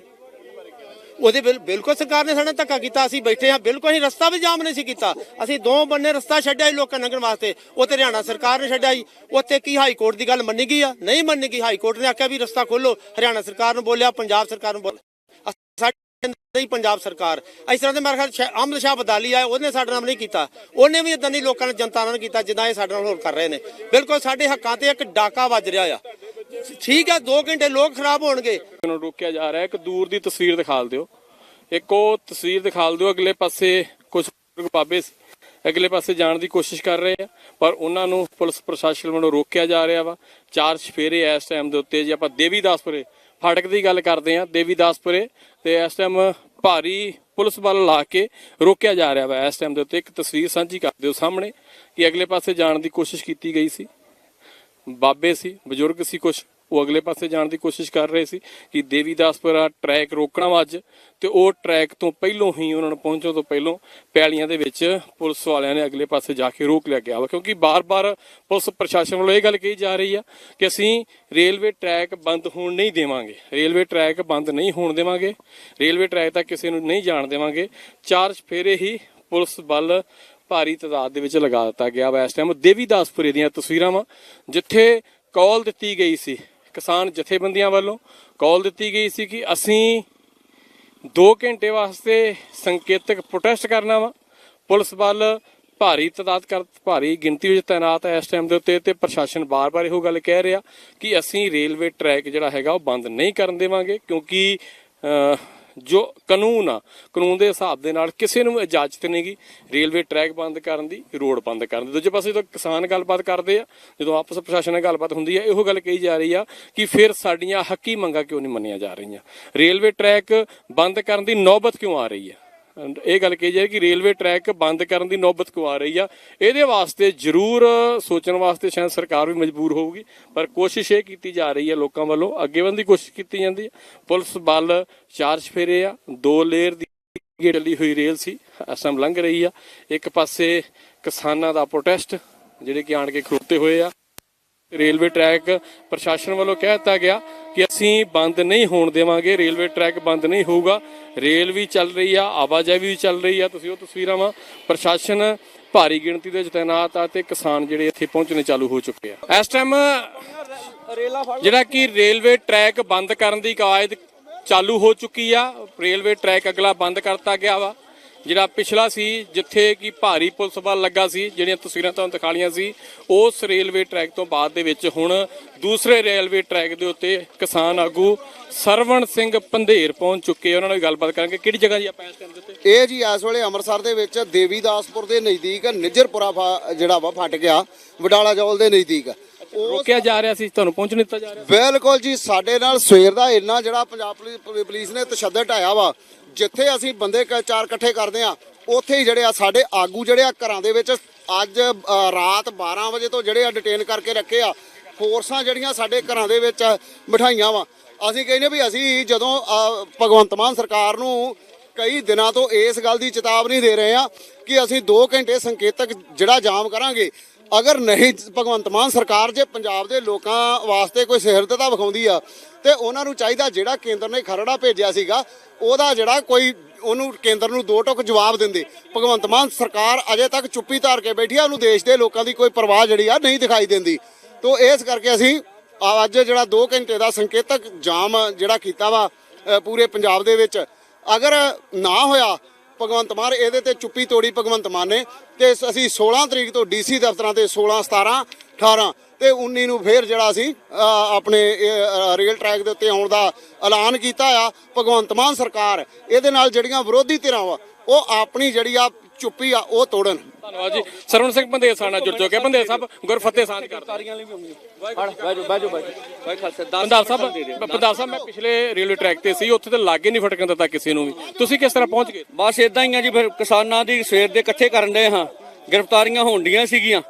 ਉਹਦੇ ਬਿਲ- ਬਿਲਕੁਲ ਸਰਕਾਰ ਨੇ ਸਾਡੇ ਨਾਲ ਧੱਕਾ ਕੀਤਾ, ਅਸੀਂ ਬੈਠੇ ਹਾਂ, ਬਿਲਕੁਲ ਅਸੀਂ ਰਸਤਾ ਵੀ ਜਾਮ ਨਹੀਂ ਸੀ ਕੀਤਾ। ਅਸੀਂ ਦੋ ਬੰਨੇ ਰਸਤਾ ਛੱਡਿਆ ਸੀ ਲੋਕਾਂ ਲੰਘਣ ਵਾਸਤੇ, ਉਹ ਤੇ ਹਰਿਆਣਾ ਸਰਕਾਰ ਨੇ ਛੱਡਿਆ ਜੀ ਉੱਥੇ ਕੀ ਹਾਈ ਕੋਰਟ ਦੀ ਗੱਲ ਮੰਨੀ ਗਈ ਆ? ਨਹੀਂ ਮੰਨੀ ਗਈ। ਹਾਈ ਕੋਰਟ ਨੇ ਆਖਿਆ ਵੀ ਰਸਤਾ ਖੋਲੋ ਹਰਿਆਣਾ ਸਰਕਾਰ ਨੂੰ ਬੋਲਿਆ, ਪੰਜਾਬ ਸਰਕਾਰ ਨੂੰ ਬੋਲਿਆ। ਸਾਡੇ ਹੀ ਪੰਜਾਬ ਸਰਕਾਰ। ਇਸ ਤਰ੍ਹਾਂ ਦੇ ਮੇਰੇ ਖਿਆਲ ਸ਼ਾ- ਸ਼ਾਹ ਬਦਾਲੀ ਆਏ, ਉਹਨੇ ਸਾਡੇ ਨਾਲ ਨਹੀਂ ਕੀਤਾ। ਉਹਨੇ ਵੀ ਇਦਾਂ ਨਹੀਂ ਲੋਕਾਂ ਨਾਲ ਜਨਤਾ ਨਾਲ ਕੀਤਾ, ਜਿੱਦਾਂ ਇਹ ਸਾਡੇ ਨਾਲ ਹੋਰ ਕਰ ਰਹੇ ਨੇ। ਬਿਲਕੁਲ ਸਾਡੇ ਹੱਕਾਂ ਤੇ ਇੱਕ ਡਾਕਾ ਵੱਜ ਰਿਹਾ ਆ। ਠੀਕ ਆ 2 ਘੰਟੇ ਲੋਕ ਖਰਾਬ ਹੋਣਗੇ। ਨੂੰ ਰੋਕਿਆ ਜਾ ਰਿਹਾ ਹੈ ਇੱਕ ਦੂਰ ਦੀ ਤਸਵੀਰ ਦਿਖਾਲ ਦਿਓ। ਇੱਕ ਉਹ ਤਸਵੀਰ ਦਿਖਾਲ ਦਿਓ, ਅਗਲੇ ਪਾਸੇ ਕੁਝ ਬਾਬੇ ਅਗਲੇ ਪਾਸੇ ਜਾਣ ਦੀ ਕੋਸ਼ਿਸ਼ ਕਰ ਰਹੇ ਆ, ਪਰ ਉਹਨਾਂ ਨੂੰ ਪੁਲਿਸ ਪ੍ਰਸ਼ਾਸਨ ਵੱਲੋਂ ਰੋਕਿਆ ਜਾ ਰਿਹਾ ਵਾ। ਚਾਰ ਸਫੇਰੇ ਇਸ ਟਾਈਮ ਦੇ ਉੱਤੇ ਜੇ ਆਪਾਂ ਦੇਵੀਦਾਸਪੁਰੇ, ਫਾਟਕ ਦੀ ਗੱਲ ਕਰਦੇ ਆ ਦੇਵੀਦਾਸਪੁਰੇ ਤੇ ਇਸ ਟਾਈਮ ਭਾਰੀ ਪੁਲਿਸ ਬਲ ਲਾ ਕੇ ਰੋਕਿਆ ਜਾ ਰਿਹਾ ਵਾ। ਇਸ ਟਾਈਮ ਦੇ ਉੱਤੇ ਇੱਕ ਤਸਵੀਰ ਸਾਂਝੀ ਕਰ ਦਿਓ ਸਾਹਮਣੇ ਕਿ ਅਗਲੇ ਪਾਸੇ ਜਾਣ ਦੀ ਕੋਸ਼ਿਸ਼ ਕੀਤੀ ਗਈ ਸੀ। ਬਾਬੇ ਸੀ, ਬਜ਼ੁਰਗ ਸੀ ਕੁਝ ਉਹ ਅਗਲੇ ਪਾਸੇ ਜਾਣ ਦੀ ਕੋਸ਼ਿਸ਼ ਕਰ ਰਹੇ ਸੀ ਕਿ ਦੇਵੀਦਾਸਪੁਰਾ ਟਰੈਕ ਰੋਕਣਾ ਵਾ ਅੱਜ ਤੇ ਉਹ ਟਰੈਕ ਤੋਂ ਪਹਿਲੋਂ ਹੀ ਉਹਨਾਂ ਨੂੰ ਪਹੁੰਚਣ ਤੋਂ ਪਹਿਲੋਂ ਪੈਲੀਆਂ ਦੇ ਵਿੱਚ ਪੁਲਿਸ ਵਾਲਿਆਂ ਨੇ ਅਗਲੇ ਪਾਸੇ ਜਾ ਕੇ ਰੋਕ ਲਿਆ ਗਿਆ ਵਾ, ਕਿਉਂਕਿ ਬਾਰ-ਬਾਰ ਪੁਲਿਸ ਪ੍ਰਸ਼ਾਸਨ ਵੱਲੋਂ ਇਹ ਗੱਲ ਕਹੀ ਜਾ ਰਹੀ ਆ ਕਿ ਅਸੀਂ ਰੇਲਵੇ ਟਰੈਕ ਬੰਦ ਹੋਣ ਨਹੀਂ ਦੇਵਾਂਗੇ, ਰੇਲਵੇ ਟਰੈਕ ਬੰਦ ਨਹੀਂ ਹੋਣ ਦੇਵਾਂਗੇ, ਰੇਲਵੇ ਟਰੈਕ ਤੱਕ ਕਿਸੇ ਨੂੰ ਨਹੀਂ ਜਾਣ ਦੇਵਾਂਗੇ ਚਾਰ ਫੇਰੇ ਹੀ ਪੁਲਿਸ ਬਲ ਭਾਰੀ ਤਾਦਾਦ ਦੇ ਵਿੱਚ ਲਗਾ ਦਿੱਤਾ ਗਿਆ ਵਾ ਇਸ ਟਾਈਮ ਦੇਵੀਦਾਸਪੁਰੇ ਦੀਆਂ ਤਸਵੀਰਾਂ ਵਾ, ਜਿੱਥੇ ਕਾਲ ਦਿੱਤੀ ਗਈ ਸੀ ਕਿਸਾਨ ਜਥੇਬੰਦੀਆਂ ਵੱਲੋਂ। ਕਾਲ ਦਿੱਤੀ ਗਈ ਸੀ ਕਿ ਅਸੀਂ 2 ਘੰਟੇ ਵਾਸਤੇ ਸੰਕੇਤਕ ਪ੍ਰੋਟੈਸਟ ਕਰਨਾ ਵਾ। ਪੁਲਿਸ ਵੱਲ ਭਾਰੀ ਤਾਦਾਦ ਕਰ, ਭਾਰੀ ਗਿਣਤੀ ਵਿੱਚ ਤਾਇਨਾਤ ਹੈ ਇਸ ਟਾਈਮ ਦੇ ਉੱਤੇ ਤੇ ਪ੍ਰਸ਼ਾਸਨ ਬਾਰ-ਬਾਰ ਇਹੋ ਗੱਲ ਕਹਿ ਰਿਹਾ ਕਿ ਅਸੀਂ ਰੇਲਵੇ ਟਰੈਕ ਜਿਹੜਾ ਹੈਗਾ ਉਹ ਬੰਦ ਨਹੀਂ ਕਰਨ ਦੇਵਾਂਗੇ ਕਿਉਂਕਿ ਜੋ ਕਾਨੂੰਨ ਆ, ਕਾਨੂੰਨ ਦੇ ਹਿਸਾਬ ਦੇ ਨਾਲ ਕਿਸੇ ਨੂੰ ਇਜਾਜ਼ਤ ਨਹੀਂਗੀ ਰੇਲਵੇ ਟਰੈਕ ਬੰਦ ਕਰਨ ਦੀ, ਰੋਡ ਬੰਦ ਕਰਨ ਦੀ। ਦੂਜੇ ਪਾਸੇ ਜਦੋਂ ਕਿਸਾਨ ਗੱਲਬਾਤ ਕਰਦੇ ਆ, ਜਦੋਂ ਆਪਸ ਪ੍ਰਸ਼ਾਸਨ ਨਾਲ ਗੱਲਬਾਤ ਹੁੰਦੀ ਆ, ਇਹੋ ਗੱਲ ਕਹੀ ਜਾ ਰਹੀ ਆ ਕਿ ਫਿਰ ਸਾਡੀਆਂ ਹੱਕੀ ਮੰਗਾਂ ਕਿਉਂ ਨਹੀਂ ਮੰਨੀਆਂ ਜਾ ਰਹੀਆਂ? ਰੇਲਵੇ ਟਰੈਕ ਬੰਦ ਕਰਨ ਦੀ ਨੌਬਤ ਕਿਉਂ ਆ ਰਹੀ ਆ? ਇਹ ਗੱਲ ਕਹੀ ਜਾਏ ਕਿ ਰੇਲਵੇ ਟਰੈਕ ਬੰਦ ਕਰਨ ਦੀ ਨੌਬਤ ਕਿਉਂ ਆ ਰਹੀ ਆ। ਇਹਦੇ ਵਾਸਤੇ ਜ਼ਰੂਰ ਸੋਚਣ ਵਾਸਤੇ ਸ਼ਾਇਦ ਸਰਕਾਰ ਵੀ ਮਜਬੂਰ ਹੋਊਗੀ, ਪਰ ਕੋਸ਼ਿਸ਼ ਇਹ ਕੀਤੀ ਜਾ ਰਹੀ ਹੈ ਲੋਕਾਂ ਵੱਲੋਂ। ਅੱਗੇ ਵਧਣ ਦੀ ਕੋਸ਼ਿਸ਼ ਕੀਤੀ ਜਾਂਦੀ ਹੈ ਪੁਲਿਸ ਬਲ ਚਾਰ ਚਫੇਰੇ ਆ। ਦੋ ਲੇਅਰ ਦੀ ਚੱਲੀ ਹੋਈ ਰੇਲ ਸੀ ਅਸਮ ਲੰਘ ਰਹੀ ਆ। ਇੱਕ ਪਾਸੇ ਕਿਸਾਨਾਂ ਦਾ ਪ੍ਰੋਟੈਸਟ, ਜਿਹੜੇ ਕਿ ਆਣ ਕੇ ਖੜੋਤੇ ਹੋਏ ਆ। ਰੇਲਵੇ ਟਰੈਕ ਪ੍ਰਸ਼ਾਸਨ ਵੱਲੋਂ ਕਹਿ ਦਿੱਤਾ ਗਿਆ ਕਿ ਅਸੀਂ ਬੰਦ ਨਹੀਂ ਹੋਣ ਦੇਵਾਂਗੇ, ਰੇਲਵੇ ਟਰੈਕ ਬੰਦ ਨਹੀਂ ਹੋਊਗਾ। ਰੇਲ ਵੀ ਚੱਲ ਰਹੀ ਆ, ਆਵਾਜਾਈ ਵੀ ਚੱਲ ਰਹੀ ਆ। ਤੁਸੀਂ ਉਹ ਤਸਵੀਰਾਂ ਵਾ ਪ੍ਰਸ਼ਾਸਨ ਭਾਰੀ ਗਿਣਤੀ ਦੇ ਵਿੱਚ ਤਾਇਨਾਤ ਆ ਤੇ ਕਿਸਾਨ ਜਿਹੜੇ ਇੱਥੇ ਪਹੁੰਚਣੇ ਚਾਲੂ ਹੋ ਚੁੱਕੇ ਆ। ਇਸ ਟਾਈਮ ਜਿਹੜਾ ਕਿ ਰੇਲਵੇ ਟਰੈਕ ਬੰਦ ਕਰਨ ਦੀ ਕਾਇਦ ਚਾਲੂ ਹੋ ਚੁੱਕੀ ਆ, ਰੇਲਵੇ ਟਰੈਕ ਅਗਲਾ ਬੰਦ ਕਰਤਾ ਗਿਆ ਵਾ। ਜਿਹੜਾ ਪਿਛਲਾ ਸੀ, ਜਿੱਥੇ ਕਿ ਭਾਰੀ ਪੁਲਿਸ ਬਲ ਲੱਗਾ ਸੀ, ਜਿਹੜੀਆਂ ਤਸਵੀਰਾਂ ਤੁਹਾਨੂੰ ਦਿਖਾਲੀਆਂ ਸੀ, ਉਸ ਰੇਲਵੇ ਟਰੈਕ ਤੋਂ ਬਾਅਦ ਦੇ ਵਿੱਚ ਹੁਣ ਦੂਸਰੇ ਰੇਲਵੇ ਟਰੈਕ ਦੇ ਉੱਤੇ ਕਿਸਾਨ ਆਗੂ ਸਰਵਣ ਸਿੰਘ ਪੰਧੇਰ ਪਹੁੰਚ ਚੁੱਕੇ ਉਹਨਾਂ ਨਾਲ ਗੱਲਬਾਤ ਕਰਾਂਗੇ। ਕਿਹੜੀ ਜਗ੍ਹਾ ਜੀ ਆਪਾਂ ਇਸ ਟਾਈਮ ਦੇ ਉੱਤੇ? ਇਹ ਜੀ ਇਸ ਵੇਲੇ ਅੰਮ੍ਰਿਤਸਰ ਦੇ ਵਿੱਚ ਦੇਵੀਦਾਸਪੁਰ ਦੇ ਨਜ਼ਦੀਕ, ਨਿੱਜਰਪੁਰਾ ਫਾ- ਜਿਹੜਾ ਵਾ ਫਟ ਗਿਆ, ਵਡਾਲਾ ਜੌਲ ਦੇ ਨਜ਼ਦੀਕ। ਰੋਕਿਆ ਜਾ ਰਿਹਾ ਸੀ ਤੁਹਾਨੂੰ ਪਹੁੰਚ ਨਹੀਂ ਦਿੱਤਾ ਜਾ ਰਿਹਾ ਬਿਲਕੁਲ ਜੀ ਸਾਡੇ ਨਾਲ ਸਵੇਰ ਦਾ ਇੰਨਾ ਜਿਹੜਾ ਪੰਜਾਬ ਪੁਲਿਸ- ਪੁਲਿ- ਪੁਲਿਸ ਨੇ ਤਸ਼ੱਦਦ ਢਾਇਆ ਵਾ ਜਿੱਥੇ ਅਸੀਂ ਬੰਦੇ ਕ- ਚਾਰ ਇਕੱਠੇ ਕਰਦੇ ਆ ਉੱਥੇ ਹੀ ਜਿਹੜੇ ਆ ਸਾਡੇ ਆਗੂ ਜਿਹੜੇ ਆ ਘਰਾਂ ਦੇ ਵਿੱਚ ਅੱਜ ਅ, ਰਾਤ 12 ਵਜੇ ਤੋਂ ਜਿਹੜੇ ਆ ਡਿਟੇਨ ਕਰਕੇ ਰੱਖੇ ਆ ਫੋਰਸਾਂ ਜਿਹੜੀਆਂ ਸਾਡੇ ਘਰਾਂ ਦੇ ਵਿੱਚ ਬਿਠਾਈਆਂ ਵਾ। ਅਸੀਂ ਕਹਿੰਦੇ ਵੀ ਅਸੀਂ ਜਦੋਂ ਅ, ਭਗਵੰਤ ਮਾਨ ਸਰਕਾਰ ਨੂੰ ਕਈ ਦਿਨਾਂ ਤੋਂ ਇਸ ਗੱਲ ਦੀ ਚੇਤਾਵਨੀ ਦੇ ਰਹੇ ਆ ਕਿ ਅਸੀਂ 2 ਘੰਟੇ ਸੰਕੇਤਕ ਜਿਹੜਾ ਜਾਮ ਕਰਾਂਗੇ ਅਗਰ ਨਹੀਂ ਭਗਵੰਤ ਮਾਨ ਸਰਕਾਰ ਜੇ ਪੰਜਾਬ ਦੇ ਲੋਕਾਂ ਵਾਸਤੇ ਕੋਈ ਸਿਹਰਤਤਾ ਵਿਖਾਉਂਦੀ ਆ, ਤੇ ਉਹਨਾਂ ਨੂੰ ਚਾਹੀਦਾ ਜਿਹੜਾ ਕੇਂਦਰ ਨੇ ਖਰੜਾ ਭੇਜਿਆ ਸੀਗਾ, ਉਹਦਾ ਜਿਹੜਾ ਕੋਈ ਉਹਨੂੰ ਕੇਂਦਰ ਨੂੰ ਦੋ ਟੁਕ ਜਵਾਬ ਦਿੰਦੇ। ਭਗਵੰਤ ਮਾਨ ਸਰਕਾਰ ਅਜੇ ਤੱਕ ਚੁੱਪੀ ਧਾਰ ਕੇ ਬੈਠੀ ਆ, ਉਹਨੂੰ ਦੇਸ਼ ਦੇ ਲੋਕਾਂ ਦੀ ਕੋਈ ਪਰਵਾਹ ਜਿਹੜੀ ਆ ਨਹੀਂ ਦਿਖਾਈ ਦਿੰਦੀ। ਤੋਂ ਇਸ ਕਰਕੇ ਅਸੀਂ ਅੱਜ ਜਿਹੜਾ 2 ਘੰਟੇ ਦਾ ਸੰਕੇਤਕ ਜਾਮ ਜਿਹੜਾ ਕੀਤਾ ਵਾ ਪੂਰੇ ਪੰਜਾਬ ਦੇ ਵਿੱਚ, ਅਗਰ ਨਾ ਹੋਇਆ, ਭਗਵੰਤ ਮਾਨ ਇਹਦੇ ਤੇ ਚੁੱਪੀ ਤੋੜੀ ਭਗਵੰਤ ਮਾਨ ਨੇ ਤੇ ਅਸੀਂ 16 ਤਰੀਕ ਤੋਂ ਡੀਸੀ ਦਫ਼ਤਰਾਂ ਤੇ 16 17 18 ਤੇ 19 ਨੂੰ ਫੇਰ ਜਿਹੜਾ ਅਸੀਂ ਆਪਣੇ ਰੇਲ ਟਰੈਕ ਦੇ ਉੱਤੇ ਆਉਣ ਦਾ ਐਲਾਨ ਕੀਤਾ ਆ। ਭਗਵੰਤ ਮਾਨ ਸਰਕਾਰ ਇਹਦੇ ਨਾਲ ਜਿਹੜੀਆਂ ਵਿਰੋਧੀ ਧਿਰਾਂ ਵਾ, ਉਹ ਆਪਣੀ ਜਿਹੜੀ ਆ ਚੁੱਪੀ ਆ ਉਹ ਤੋੜਨ। ਧੰਨਵਾਦ ਜੀ। ਸਰਵਣ ਸਿੰਘ ਸਾਡੇ ਨਾਲ ਜੁੜ ਚੁੱਕੇ ਪੰਧੇਰ ਸਾਹਿਬ ਗੁਰਫਤਿਹ ਸਾਂਝ ਕਰਦੇ ਤਾਰੀਆਂ ਲਈ ਵੀ ਹੋਣਗੀਆਂ ਬਾਜੋ ਬਾਜੋ ਬਾਈ ਖਾਲਸਾ ਦਸ ਪੰਧਾਰ ਸਾਹਿਬ ਪੰਧਾਰ ਸਾਹਿਬ ਮੈਂ ਪਿਛਲੇ ਰੇਲਵੇ ਟਰੈਕ ਤੇ ਸੀ ਉੱਥੇ ਤੇ ਲਾਗੇ ਨਹੀਂ ਫਟਕਣ ਦਿੱਤਾ ਕਿਸੇ ਨੂੰ ਵੀ। ਤੁਸੀਂ ਕਿਸ ਤਰ੍ਹਾਂ ਪਹੁੰਚ ਗਏ? ਬਸ ਇਦਾਂ ਹੀ ਆ ਜੀ ਫਿਰ ਕਿਸਾਨਾਂ ਦੀ ਸਵੇਰ ਦੇ ਇਕੱਠੇ ਕਰਨ ਦੇ ਹਾਂ। ਗ੍ਰਿਫਤਾਰੀਆਂ ਹੋਣਡੀਆਂ ਸੀਗੀਆਂ।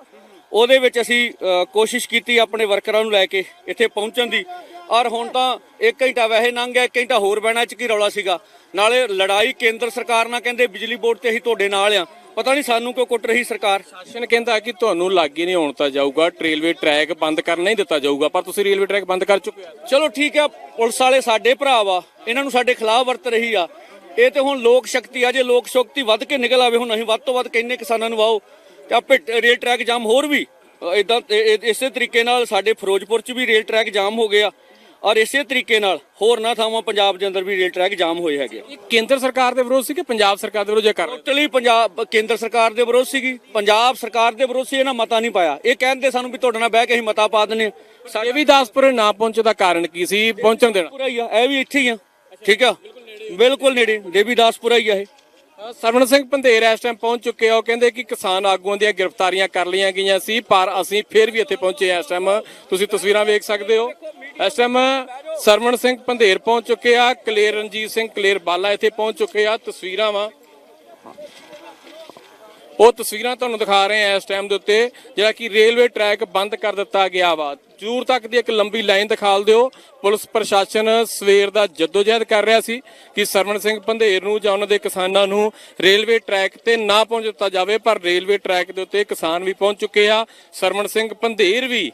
ਉਹਦੇ ਵਿੱਚ ਅਸੀਂ ਕੋਸ਼ਿਸ਼ ਕੀਤੀ ਆਪਣੇ ਵਰਕਰਾਂ ਨੂੰ ਲੈ ਕੇ ਇੱਥੇ ਪਹੁੰਚਣ ਦੀ। ਔਰ ਹੁਣ ਤਾਂ 1 ਘੰਟਾ ਵੈਸੇ ਲੰਘ ਗਿਆ 1 ਘੰਟਾ ਹੋਰ ਬਹਿਣਾ ਚ ਕੀ ਰੌਲਾ ਸੀਗਾ। ਨਾਲੇ ਲੜਾਈ ਕੇਂਦਰ ਸਰਕਾਰ ਨਾਲ ਕਹਿੰਦੇ ਬਿਜਲੀ ਬੋਰਡ ਤੇ ਅਸੀਂ ਤੁਹਾਡੇ ਨਾਲ ਆ। ਪਤਾ ਨਹੀਂ ਸਾਨੂੰ ਕਿਉਂ ਕੁੱਟ ਰਹੀ ਸਰਕਾਰ? ਸ਼ਾਸਨ ਕਹਿੰਦਾ ਕਿ ਤੁਹਾਨੂੰ ਲਾਗੇ ਨਹੀਂ ਆਉਣ ਤਾਂ ਜਾਊਗਾ ਰੇਲਵੇ ਟਰੈਕ ਬੰਦ ਕਰਨਾ ਹੀ ਦਿੱਤਾ ਜਾਊਗਾ ਪਰ ਤੁਸੀਂ ਰੇਲਵੇ ਟਰੈਕ ਬੰਦ ਕਰ ਚੁੱਕੇ ਹੋ। ਚਲੋ ਠੀਕ ਆ ਪੁਲਿਸ ਵਾਲੇ ਸਾਡੇ ਭਰਾ ਵਾ ਇਹਨਾਂ ਨੂੰ ਸਾਡੇ ਖਿਲਾਫ ਵਰਤ ਰਹੀ ਆ। ਇਹ ਤੇ ਹੁਣ ਲੋਕ ਸ਼ਕਤੀ ਆ ਜੇ ਲੋਕ ਸ਼ਕਤੀ ਵੱਧ ਕੇ ਨਿਕਲ ਆਵੇ ਹੁਣ ਅਸੀਂ ਵੱਧ ਤੋਂ ਵੱਧ ਕਿੰਨੇ ਕਿਸਾਨਾਂ ਨੂੰ ਵਾਓ ਤੇ ਆਪੇ ਰੇਲ ਟਰੈਕ ਜਾਮ ਹੋਰ ਵੀ। ਇਦਾਂ ਇਸੇ ਤਰੀਕੇ ਨਾਲ ਸਾਡੇ ਫਿਰੋਜ਼ਪੁਰ ਚ ਵੀ ਰੇਲ ਟਰੈਕ ਜਾਮ ਹੋ ਗਿਆ। ਔਰ ਇਸੇ ਤਰੀਕੇ ਨਾਲ ਹੋਰ ਨਾ ਥਾਵਾਂ ਪੰਜਾਬ ਦੇ ਅੰਦਰ ਵੀ ਰੇਲ ਟਰੈਕ ਜਾਮ ਹੋਏ ਹੈਗੇ ਇਹ ਕੇਂਦਰ ਸਰਕਾਰ ਦੇ ਵਿਰੋਧ ਸੀ ਕਿ ਪੰਜਾਬ ਸਰਕਾਰ ਦੇ ਵਿਰੋਧ ਜੇ ਕਰ ਰਹੇ? ਟੋਟਲੀ ਪੰਜਾਬ ਕੇਂਦਰ ਸਰਕਾਰ ਦੇ ਵਿਰੋਧ ਸੀਗੀ। ਪੰਜਾਬ ਸਰਕਾਰ ਦੇ ਵਿਰੋਧ ਸੀ ਇਹਨਾਂ ਮਤਾ ਨਹੀਂ ਪਾਇਆ। ਇਹ ਕਹਿੰਦੇ ਸਾਨੂੰ ਵੀ ਤੁਹਾਡੇ ਨਾਲ ਬਹਿ ਕੇ ਅਸੀਂ ਮਤਾ ਪਾ ਦਿੰਨੇ ਆ ਇਹ ਵੀ ਦਾਸਪੁਰੇ ਨਾ ਪਹੁੰਚਣ ਦਾ ਕਾਰਨ ਕੀ ਸੀ? ਪਹੁੰਚਣ ਦੇਣਾ। ਪੂਰਾ ਹੀ ਆ। ਇਹ ਵੀ ਇੱਥੇ ਹੀ ਆ। ਠੀਕ ਆ? ਬਿਲਕੁਲ ਨੇੜੇ। ਦੇਵੀਦਾਸਪੁਰਾ ਹੀ ਆ ਇਹ। ਸਰਵਣ ਸਿੰਘ ਪੰਧੇਰ ਇਸ ਟਾਈਮ ਪਹੁੰਚ ਚੁੱਕੇ ਆ। ਉਹ ਕਹਿੰਦੇ ਕਿ ਕਿਸਾਨ ਆਗੂਆਂ ਦੀਆਂ ਗ੍ਰਿਫਤਾਰੀਆਂ ਕਰ ਲਈਆਂ ਗਈਆਂ ਸੀ ਪਰ ਅਸੀਂ ਫਿਰ ਵੀ ਇੱਥੇ ਪਹੁੰਚੇ ਇਸ ਟਾਈਮ ਤੁਸੀਂ ਤਸਵੀਰਾਂ ਵੇਖ ਸਕਦੇ ਹੋ। ਇਸ ਟਾਈਮ ਸਰਵਣ ਸਿੰਘ ਪੰਧੇਰ ਪਹੁੰਚ ਚੁੱਕੇ ਆ, ਕਲੇਰ ਰਣਜੀਤ ਸਿੰਘ, ਕਲੇਰ ਬਾਲਾ ਇੱਥੇ ਪਹੁੰਚ ਚੁੱਕੇ ਆ, ਤਸਵੀਰਾਂ ਵਾ। ਉਹ ਤਸਵੀਰਾਂ ਤੁਹਾਨੂੰ ਦਿਖਾ ਰਹੇ ਆ ਇਸ ਟਾਈਮ ਦੇ ਉੱਤੇ, ਜਿਹੜਾ ਕਿ ਰੇਲਵੇ ਟਰੈਕ ਬੰਦ ਕਰ ਦਿੱਤਾ ਗਿਆ ਵਾ। ਦੂਰ ਤੱਕ ਦੀ ਇੱਕ ਲੰਬੀ ਲਾਈਨ ਦਿਖਾਲ ਦਿਓ। ਪੁਲਿਸ ਪ੍ਰਸ਼ਾਸਨ ਸਵੇਰ ਦਾ ਜਦੋਜਹਿਦ ਕਰ ਰਿਹਾ ਸੀ ਕਿ ਸਰਵਣ ਸਿੰਘ ਪੰਧੇਰ ਨੂੰ ਜਾਂ ਉਹਨਾਂ ਦੇ ਕਿਸਾਨਾਂ ਨੂੰ ਰੇਲਵੇ ਟਰੈਕ ਤੇ ਨਾ ਪਹੁੰਚ ਦਿੱਤਾ ਜਾਵੇ, ਪਰ ਰੇਲਵੇ ਟਰੈਕ ਦੇ ਉੱਤੇ ਕਿਸਾਨ ਵੀ ਪਹੁੰਚ ਚੁੱਕੇ ਆ। ਸਰਵਣ ਸਿੰਘ ਪੰਧੇਰ ਵੀ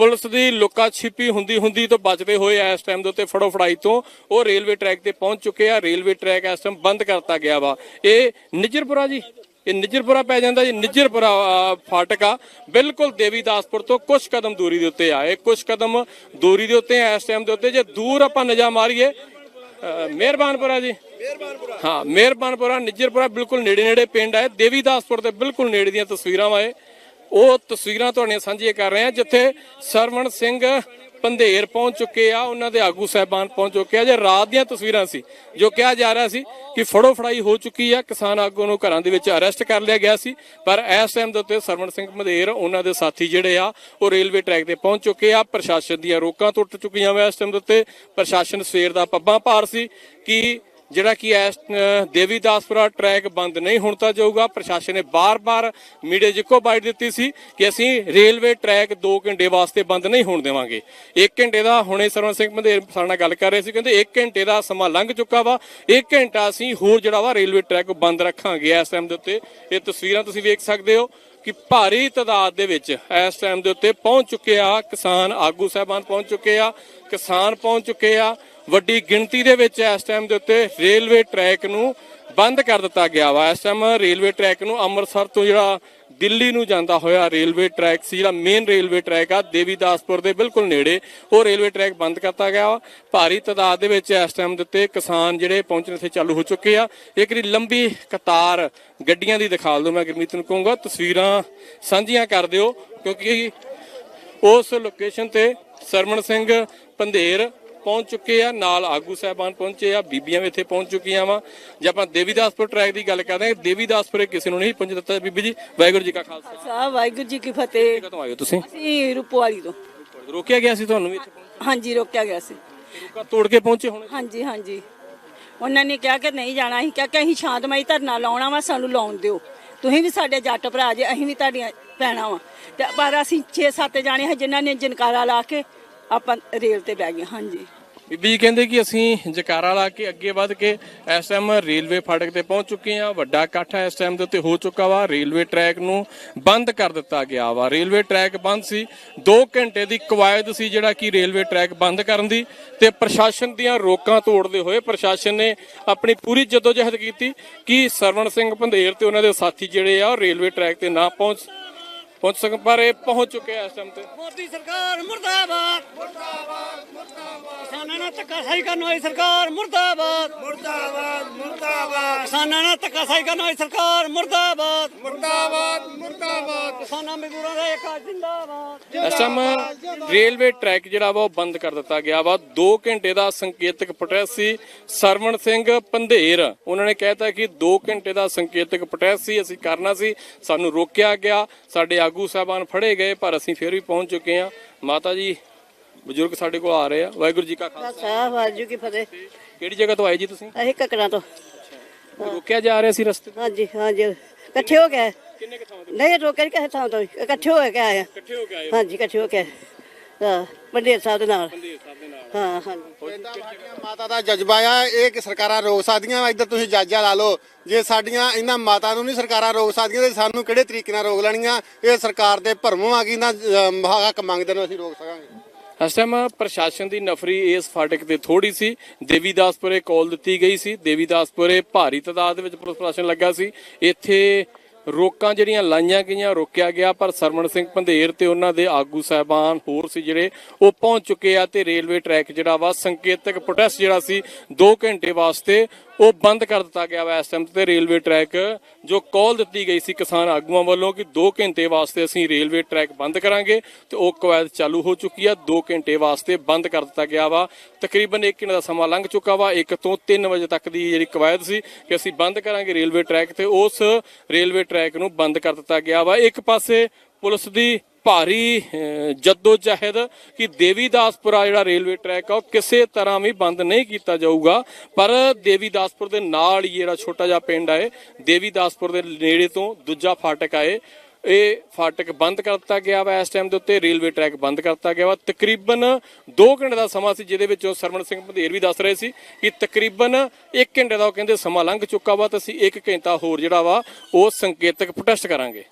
ਪੁਲਿਸ ਦੀ ਲੁਕਾ ਛਿਪੀ ਹੁੰਦੀ ਹੁੰਦੀ ਤੋਂ ਬਚਦੇ ਹੋਏ ਇਸ ਟਾਈਮ ਦੇ ਉੱਤੇ ਫੜੋ ਫੜਾਈ ਤੋਂ ਉਹ ਰੇਲਵੇ ਟਰੈਕ ਤੇ ਪਹੁੰਚ ਚੁੱਕੇ ਆ। ਰੇਲਵੇ ਟਰੈਕ ਇਸ ਟਾਈਮ ਬੰਦ ਕਰਤਾ ਗਿਆ ਵਾ। ਇਹ ਨਿਜਰਪੁਰਾ ਜੀ? ਇਹ ਨਿਜਰਪੁਰਾ ਪੈ ਜਾਂਦਾ ਜੀ। ਨਿਜਰਪੁਰਾ ਫਾਟਕ। ਆ ਬਿਲਕੁਲ ਦੇਵੀਦਾਸਪੁਰ ਤੋਂ ਕੁਝ ਕਦਮ ਦੂਰੀ ਦੇ ਉੱਤੇ ਆ। ਇਹ ਕੁਝ ਕਦਮ ਦੂਰੀ ਦੇ ਉੱਤੇ ਆ ਇਸ ਟਾਈਮ ਦੇ ਉੱਤੇ। ਜੇ ਦੂਰ ਆਪਾਂ ਨਿਜਾ ਮਾਰੀਏ ਮਿਹਰਬਾਨਪੁਰਾ ਜੀ। ਹਾਂ ਮਿਹਰਬਾਨਪੁਰਾ ਨਿਜਰਪੁਰਾ ਬਿਲਕੁਲ ਨੇੜੇ ਨੇੜੇ ਪਿੰਡ ਹੈ ਦੇਵੀਦਾਸਪੁਰ ਦੇ ਬਿਲਕੁਲ ਨੇੜੇ ਦੀਆਂ ਤਸਵੀਰਾਂ ਇਹ। ਉਹ ਤਸਵੀਰਾਂ ਤੁਹਾਡੀਆਂ ਸਾਂਝੀਆਂ ਕਰ ਰਹੇ ਹਾਂ, ਜਿੱਥੇ ਸਰਵਣ ਸਿੰਘ ਪੰਧੇਰ ਪਹੁੰਚ ਚੁੱਕੇ ਆ, ਉਹਨਾਂ ਦੇ ਆਗੂ ਸਹਿਬਾਨ ਪਹੁੰਚ ਚੁੱਕੇ ਆ। ਜੇ ਰਾਤ ਦੀਆਂ ਤਸਵੀਰਾਂ ਸੀ, ਜੋ ਕਿਹਾ ਜਾ ਰਿਹਾ ਸੀ ਕਿ ਫੜੋ ਫੜਾਈ ਹੋ ਚੁੱਕੀ ਆ, ਕਿਸਾਨ ਆਗੂ ਨੂੰ ਘਰਾਂ ਦੇ ਵਿੱਚ ਅਰੈਸਟ ਕਰ ਲਿਆ ਗਿਆ ਸੀ, ਪਰ ਇਸ ਟਾਈਮ ਦੇ ਉੱਤੇ ਸਰਵਣ ਸਿੰਘ ਪੰਧੇਰ, ਉਹਨਾਂ ਦੇ ਸਾਥੀ ਜਿਹੜੇ ਆ, ਉਹ ਰੇਲਵੇ ਟਰੈਕ ਤੇ ਪਹੁੰਚ ਚੁੱਕੇ ਆ। ਪ੍ਰਸ਼ਾਸਨ ਦੀਆਂ ਰੋਕਾਂ ਟੁੱਟ ਚੁੱਕੀਆਂ ਵਾ ਇਸ ਟਾਈਮ ਦੇ ਉੱਤੇ। ਪ੍ਰਸ਼ਾਸਨ ਸਵੇਰ ਦਾ ਪੱਬਾਂ ਭਾਰ ਸੀ ਕਿ ਜਿਹੜਾ ਕਿ ਇਸ ਦੇਵੀਦਾਸਪੁਰਾ ਟਰੈਕ ਬੰਦ ਨਹੀਂ ਹੋਣ ਤਾਂ ਜਾਊਗਾ। ਪ੍ਰਸ਼ਾਸਨ ਨੇ ਬਾਰ-ਬਾਰ ਮੀਡੀਆ ਜਿੱਕੋ ਬਾਈਟ ਦਿੱਤੀ ਸੀ ਕਿ ਅਸੀਂ ਰੇਲਵੇ ਟਰੈਕ 2 ਘੰਟੇ ਵਾਸਤੇ ਬੰਦ ਨਹੀਂ ਹੋਣ ਦੇਵਾਂਗੇ। 1 ਘੰਟੇ ਦਾ ਹੁਣੇ ਸਰਵਨ ਸਿੰਘ ਮੰਦੇਰ ਸਾਡੇ ਨਾਲ ਗੱਲ ਕਰ ਰਹੇ ਸੀ, ਕਹਿੰਦੇ 1 ਘੰਟੇ ਦਾ ਸਮਾਂ ਲੰਘ ਚੁੱਕਾ ਵਾ। 1 ਘੰਟਾ ਅਸੀਂ ਹੋਰ ਜਿਹੜਾ ਵਾ ਰੇਲਵੇ ਟਰੈਕ ਬੰਦ ਰੱਖਾਂਗੇ ਇਸ ਟਾਈਮ ਦੇ ਉੱਤੇ। ਇਹ ਤਸਵੀਰਾਂ ਤੁਸੀਂ ਵੇਖ ਸਕਦੇ ਹੋ ਕਿ ਭਾਰੀ ਤਾਦਾਦ ਦੇ ਵਿੱਚ ਇਸ ਟਾਈਮ ਦੇ ਉੱਤੇ ਪਹੁੰਚ ਚੁੱਕੇ ਆ ਕਿਸਾਨ ਆਗੂ ਸਾਹਿਬਾਨ ਪਹੁੰਚ ਚੁੱਕੇ ਆ, ਕਿਸਾਨ ਪਹੁੰਚ ਚੁੱਕੇ ਆ। ਵੱਡੀ ਗਿਣਤੀ ਦੇ ਵਿੱਚ ਇਸ ਟਾਈਮ ਦੇ ਉੱਤੇ ਰੇਲਵੇ ਟਰੈਕ ਨੂੰ ਬੰਦ ਕਰ ਦਿੱਤਾ ਗਿਆ ਵਾ। ਇਸ ਟਾਈਮ ਰੇਲਵੇ ਟਰੈਕ ਨੂੰ ਅੰਮ੍ਰਿਤਸਰ ਤੋਂ ਜਿਹੜਾ ਦਿੱਲੀ ਨੂੰ ਜਾਂਦਾ ਹੋਇਆ ਰੇਲਵੇ ਟਰੈਕ ਸੀ, ਜਿਹੜਾ ਮੇਨ ਰੇਲਵੇ ਟਰੈਕ ਆ, ਦੇਵੀਦਾਸਪੁਰ ਦੇ ਬਿਲਕੁਲ ਨੇੜੇ, ਉਹ ਰੇਲਵੇ ਟਰੈਕ ਬੰਦ ਕਰਤਾ ਗਿਆ ਵਾ। ਭਾਰੀ ਤਾਦਾਦ ਦੇ ਵਿੱਚ ਇਸ ਟਾਈਮ ਦੇ ਉੱਤੇ ਕਿਸਾਨ ਜਿਹੜੇ ਪਹੁੰਚਣ ਇੱਥੇ ਚਾਲੂ ਹੋ ਚੁੱਕੇ ਆ। ਇੱਕ ਰੀ ਲੰਬੀ ਕਤਾਰ ਗੱਡੀਆਂ ਦੀ ਦਿਖਾ ਦਿਓ ਮੈਂ ਗੁਰਮੀਤ ਨੂੰ ਕਹੂੰਗਾ, ਤਸਵੀਰਾਂ ਸਾਂਝੀਆਂ ਕਰ ਦਿਓ, ਕਿਉਂਕਿ ਉਸ ਲੋਕੇਸ਼ਨ ਤੇ ਸਰਵਣ ਸਿੰਘ ਪੰਧੇਰ ਪਹੁੰਚ ਚੁੱਕੇ ਆ ਨਾਲ ਆਗੂ ਸਾਹਿਬਾਨ ਪਹੁੰਚੇ ਆ ਬੀਬੀਆਂ ਵੀ ਇੱਥੇ ਪਹੁੰਚ ਚੁੱਕੀਆਂ ਵਾ। ਜੇ ਆਪਾਂ ਦੇਵੀਦਾਸਪੁਰ ਟਰੈਕ ਦੀ ਗੱਲ ਕਰਦੇ ਹਾਂ ਦੇਵੀਦਾਸਪੁਰੇ ਕਿਸੇ ਨੂੰ ਨਹੀਂ ਪਹੁੰਚ ਦਿੱਤਾ ਬੀਬੀ ਜੀ। ਵਾਹਿਗੁਰੂ ਜੀ ਕਾ ਖਾਲਸਾ। ਸਾਹਿਬ ਵਾਹਿਗੁਰੂ ਜੀ ਕੀ ਫਤਿਹ। ਕਦੋਂ ਆਏ ਹੋ ਤੁਸੀਂ? ਅਸੀਂ ਰੂਪਵਾਲੀ ਤੋਂ। ਰੋਕਿਆ ਗਿਆ ਸੀ ਤੁਹਾਨੂੰ ਵੀ ਇੱਥੇ ਹਾਂਜੀ ਰੋਕਿਆ ਗਿਆ ਸੀ? ਰੋਕਾ ਤੋੜ ਕੇ ਪਹੁੰਚੇ ਹੋਣੇ? ਹਾਂਜੀ ਹਾਂਜੀ। ਉਹਨਾਂ ਨੇ ਕਿਹਾ ਕਿ ਨਹੀਂ ਜਾਣਾ ਅਸੀਂ ਕਿਹਾ ਕਿ ਅਸੀਂ ਸ਼ਾਂਤਮਈ ਧਰਨਾ ਲਾਉਣਾ ਵਾ ਸਾਨੂੰ ਲਾਉਣ ਦਿਓ। ਤੁਸੀਂ ਵੀ ਸਾਡੇ ਜੱਟ ਭਰਾ ਜੇ ਅਸੀਂ ਵੀ ਤੁਹਾਡੀਆਂ ਭੈਣਾਂ ਵਾ। ਤੇ ਪਰ ਅਸੀਂ 6-7 ਜਾਣੇ ਹਾਂ ਜਿਨ੍ਹਾਂ ਨੇ ਜਨਕਾਰਾ ਲਾ ਕੇ ਆਪਾਂ ਰੇਲ ਤੇ ਬਹਿ ਗਏ, ਹਾਂਜੀ। ਬੀਬੀ ਕਹਿੰਦੇ ਕਿ ਅਸੀਂ ਜਕਾਰਾ ਲਾ ਕੇ ਅੱਗੇ ਵੱਧ ਕੇ ਇਸ ਟਾਈਮ ਰੇਲਵੇ ਫਾਟਕ ਤੇ ਪਹੁੰਚ ਚੁੱਕੇ ਹਾਂ। ਵੱਡਾ ਇਕੱਠ ਇਸ ਟਾਈਮ ਦੇ ਉੱਤੇ ਹੋ ਚੁੱਕਾ ਵਾ। ਰੇਲਵੇ ਟਰੈਕ ਨੂੰ ਬੰਦ ਕਰ ਦਿੱਤਾ ਗਿਆ ਵਾ। ਰੇਲਵੇ ਟਰੈਕ ਬੰਦ ਸੀ। 2 ਘੰਟੇ ਦੀ ਕਵਾਇਦ ਸੀ ਜਿਹੜਾ ਕਿ ਰੇਲਵੇ ਟਰੈਕ ਬੰਦ ਕਰਨ ਦੀ ਤੇ ਪ੍ਰਸ਼ਾਸਨ ਦੀਆਂ ਰੋਕਾਂ ਤੋੜਦੇ ਹੋਏ ਪ੍ਰਸ਼ਾਸਨ ਨੇ ਆਪਣੀ ਪੂਰੀ ਜਦੋਜਹਿਦ ਕੀਤੀ ਕਿ ਸਰਵਣ ਸਿੰਘ ਪੰਧੇਰ ਤੇ ਉਹਨਾਂ ਦੇ ਸਾਥੀ ਜਿਹੜੇ ਆ ਉਹ ਰੇਲਵੇ ਟਰੈਕ ਤੇ ਨਾ ਪਹੁੰਚ ਪਹੁੰਚ ਸਕਣ ਪਰ ਇਹ ਪਹੁੰਚ ਚੁੱਕੇ ਆ ਇਸ ਟਾਈਮ ਤੇ। ਮੋਦੀ ਸਰਕਾਰ ਮੁਰਦਾਬਾਦ। ਮੁਰਦਾਬਾਦ ਮੁਰਦਾਬਾਦ ਕਿਸਾਨਾਂ ਨਾਲ ਧੱਕਾਸ਼ਾਹੀ ਕਰਨ ਵਾਲੀ ਸਰਕਾਰ ਮੁਰਦਾਬਾਦ। ਮੁਰਦਾਬਾਦ ਮੁਰਦਾਬਾਦ। ਕਿਸਾਨਾਂ ਨਾਲ ਧੱਕਾਸ਼ਾਹੀ ਕਰਨ ਵਾਲੀ ਸਰਕਾਰ ਮੁਰਦਾਬਾਦ। ਮੁਰਦਾਬਾਦ ਮੁਰਦਾਬਾਦ। ਕਿਸਾਨਾਂ ਮਜ਼ਦੂਰਾਂ ਦਾ ਇੱਕ ਜਿੰਦਾਬਾਦ। ਇਸ ਟਾਈਮ ਰੇਲਵੇ ਟਰੈਕ ਜਿਹੜਾ ਵਾ ਉਹ ਬੰਦ ਕਰ ਦਿੱਤਾ ਗਿਆ ਵਾ। 2 ਘੰਟੇ ਦਾ ਸੰਕੇਤਕ ਪ੍ਰੋਟੈਸਟ ਸੀ ਸਰਵਣ ਸਿੰਘ ਪੰਧੇਰ। ਉਹਨਾਂ ਨੇ ਕਹਿਤਾ ਕਿ 2 ਘੰਟੇ ਦਾ ਸੰਕੇਤਕ ਪ੍ਰੋਟੈਸਟ ਸੀ ਅਸੀਂ ਕਰਨਾ ਸੀ ਸਾਨੂੰ ਰੋਕਿਆ ਗਿਆ। ਸਾਡੇ ਆਗੂ ਸਾਹਿਬਾਨ ਫੜੇ ਗਏ ਪਰ ਅਸੀਂ ਫਿਰ ਵੀ ਪਹੁੰਚ ਚੁੱਕੇ ਹਾਂ। ਮਾਤਾ ਜੀ ਬਜ਼ੁਰਗ ਸਾਡੇ ਕੋਲ ਆ ਰਹੇ ਆ। ਵਾਹਿਗੁਰੂ ਜੀ ਕਾ ਖਾਲਸਾ। ਸਾਹਿਬ ਵਾਹਿਗੁਰੂ ਕੀ ਫਤਿਹ। ਕਿਹੜੀ ਜਗ੍ਹਾ ਤੋਂ ਆਏ ਜੀ ਤੁਸੀਂ? ਅਸੀਂ ਕਕੜਾਂ ਤੋਂ। ਰੋਕਿਆ ਜਾ ਰਿਹਾ ਸੀ ਰਸਤੇ ਹਾਂਜੀ ਹਾਂਜੀ। ਇਕੱਠੇ ਹੋ ਗਏ ਕਿੰਨੇ ਕੁ ਥਾਂ ਤੇ? ਨਹੀਂ ਰੋਕੇ ਨਹੀਂ ਕਿਸੇ ਥਾਂ ਤੋਂ। ਇਕੱਠੇ ਹੋ ਕੇ ਆਏ ਆ। ਇਕੱਠੇ ਹੋ ਕੇ ਆਏ ਹਾਂਜੀ ਇਕੱਠੇ ਹੋ ਕੇ ਹਾਂ ਪੰਡੇਰ ਸਾਹਿਬ ਦੇ ਨਾਲ। ਹਾਂ ਹਾਂਜੀ। ਮਾਤਾ ਦਾ ਜਜ਼ਬਾ ਆ ਇਹ ਕਿ ਸਰਕਾਰਾਂ ਰੋਕ ਸਕਦੀਆਂ ਇੱਧਰ ਤੁਸੀਂ ਜਾਜਾ ਲਾ ਲਓ ਜੇ ਸਾਡੀਆਂ ਇਹਨਾਂ ਮਾਤਾ ਨੂੰ ਨਹੀਂ ਸਰਕਾਰਾਂ ਰੋਕ ਸਕਦੀਆਂ ਤੇ ਸਾਨੂੰ ਕਿਹੜੇ ਤਰੀਕੇ ਨਾਲ ਰੋਕ ਲੈਣੀਆਂ? ਇਹ ਸਰਕਾਰ ਦੇ ਭਰਮੋਂ ਆ ਗਈ ਨਾ ਹੱਕ ਮੰਗਦੇ ਨੂੰ ਅਸੀਂ ਰੋਕ ਸਕਾਂਗੇ। ਇਸ ਟਾਈਮ ਪ੍ਰਸ਼ਾਸਨ ਦੀ ਨਫਰੀ ਇਸ ਫਾਟਕ ਤੇ ਥੋੜੀ ਸੀ। ਦੇਵੀਦਾਸਪੁਰੇ ਕਾਲ ਦਿੱਤੀ ਗਈ ਸੀ। ਦੇਵੀਦਾਸਪੁਰੇ ਭਾਰੀ ਤਾਦਾਦ ਵਿੱਚ ਪੁਲਿਸ ਪ੍ਰਸ਼ਾਸਨ ਲੱਗਾ ਸੀ। ਇੱਥੇ ਰੋਕਾਂ ਜਿਹੜੀਆਂ ਲਾਈਆਂ ਗਈਆਂ, ਰੋਕਿਆ ਗਿਆ, ਪਰ ਸਰਮਣ ਸਿੰਘ ਪੰਧੇਰ ਤੇ ਉਹਨਾਂ ਦੇ ਆਗੂ ਸਾਹਿਬਾਨ ਹੋਰ ਸੀ ਜਿਹੜੇ, ਉਹ ਪਹੁੰਚ ਚੁੱਕੇ ਆ ਤੇ ਰੇਲਵੇ ਟਰੈਕ ਜਿਹੜਾ ਵਾ, ਸੰਕੇਤਕ ਪ੍ਰੋਟੈਸਟ ਜਿਹੜਾ ਸੀ 2 ਘੰਟੇ ਵਾਸਤੇ ਉਹ ਬੰਦ ਕਰ ਦਿੱਤਾ ਗਿਆ ਵਾ ਇਸ ਟਾਈਮ ਤੇ ਰੇਲਵੇ ਟਰੈਕ, ਜੋ ਕਾਲ ਦਿੱਤੀ ਗਈ ਸੀ ਕਿਸਾਨ ਆਗੂਆਂ ਵੱਲੋਂ ਕਿ 2 ਘੰਟੇ ਵਾਸਤੇ ਅਸੀਂ ਰੇਲਵੇ ਟਰੈਕ ਬੰਦ ਕਰਾਂਗੇ ਤੇ ਉਹ ਕਵਾਇਦ ਚਾਲੂ ਹੋ ਚੁੱਕੀ ਆ 2 ਘੰਟੇ ਵਾਸਤੇ ਬੰਦ ਕਰ ਦਿੱਤਾ ਗਿਆ ਵਾ। ਤਕਰੀਬਨ 1 ਘੰਟੇ ਦਾ ਸਮਾਂ ਲੰਘ ਚੁੱਕਾ ਵਾ 1 ਤੋਂ 3 ਵਜੇ ਤੱਕ ਦੀ ਜਿਹੜੀ ਕਵਾਇਦ ਸੀ ਕਿ ਅਸੀਂ ਬੰਦ ਕਰਾਂਗੇ ਰੇਲਵੇ ਟਰੈਕ ਤੇ ਉਸ ਰੇਲਵੇ ਟਰੈਕ ਨੂੰ ਬੰਦ ਕਰ ਦਿੱਤਾ ਗਿਆ ਵਾ। ਇੱਕ ਪਾਸੇ ਪੁਲਿਸ ਦੀ ਭਾਰੀ ਜੱਦੋ ਜਹਿਦ ਕਿ ਦੇਵੀਦਾਸਪੁਰਾ ਜਿਹੜਾ ਰੇਲਵੇ ਟਰੈਕ ਆ, ਉਹ ਕਿਸੇ ਤਰ੍ਹਾਂ ਵੀ ਬੰਦ ਨਹੀਂ ਕੀਤਾ ਜਾਊਗਾ। ਪਰ ਦੇਵੀਦਾਸਪੁਰ ਦੇ ਨਾਲ ਹੀ ਜਿਹੜਾ ਛੋਟਾ ਜਿਹਾ ਪਿੰਡ ਹੈ ਦੇਵੀਦਾਸਪੁਰ ਦੇ ਨੇੜੇ ਤੋਂ ਦੂਜਾ ਫਾਟਕ ਆਏ ਇਹ। ਫਾਟਕ ਬੰਦ ਕਰ ਦਿੱਤਾ ਗਿਆ ਵਾ ਇਸ ਟਾਈਮ ਦੇ ਉੱਤੇ, ਰੇਲਵੇ ਟਰੈਕ ਬੰਦ ਕਰ ਦਿੱਤਾ ਗਿਆ ਵਾ। ਤਕਰੀਬਨ 2 ਘੰਟੇ ਦਾ ਸਮਾਂ ਸੀ ਜਿਹਦੇ ਵਿੱਚੋਂ ਸਰਵਣ ਸਿੰਘ ਬੰਧੇਰ ਵੀ ਦੱਸ ਰਹੇ ਸੀ ਕਿ ਤਕਰੀਬਨ 1 ਘੰਟੇ ਦਾ ਉਹ ਕਹਿੰਦੇ ਸਮਾਂ ਲੰਘ ਚੁੱਕਾ ਵਾ ਤੇ ਅਸੀਂ 1 ਘੰਟਾ ਹੋਰ ਜਿਹੜਾ ਵਾ, ਉਹ ਸੰਕੇਤਕ ਪ੍ਰੋਟੈਸਟ ਕਰਾਂਗੇ।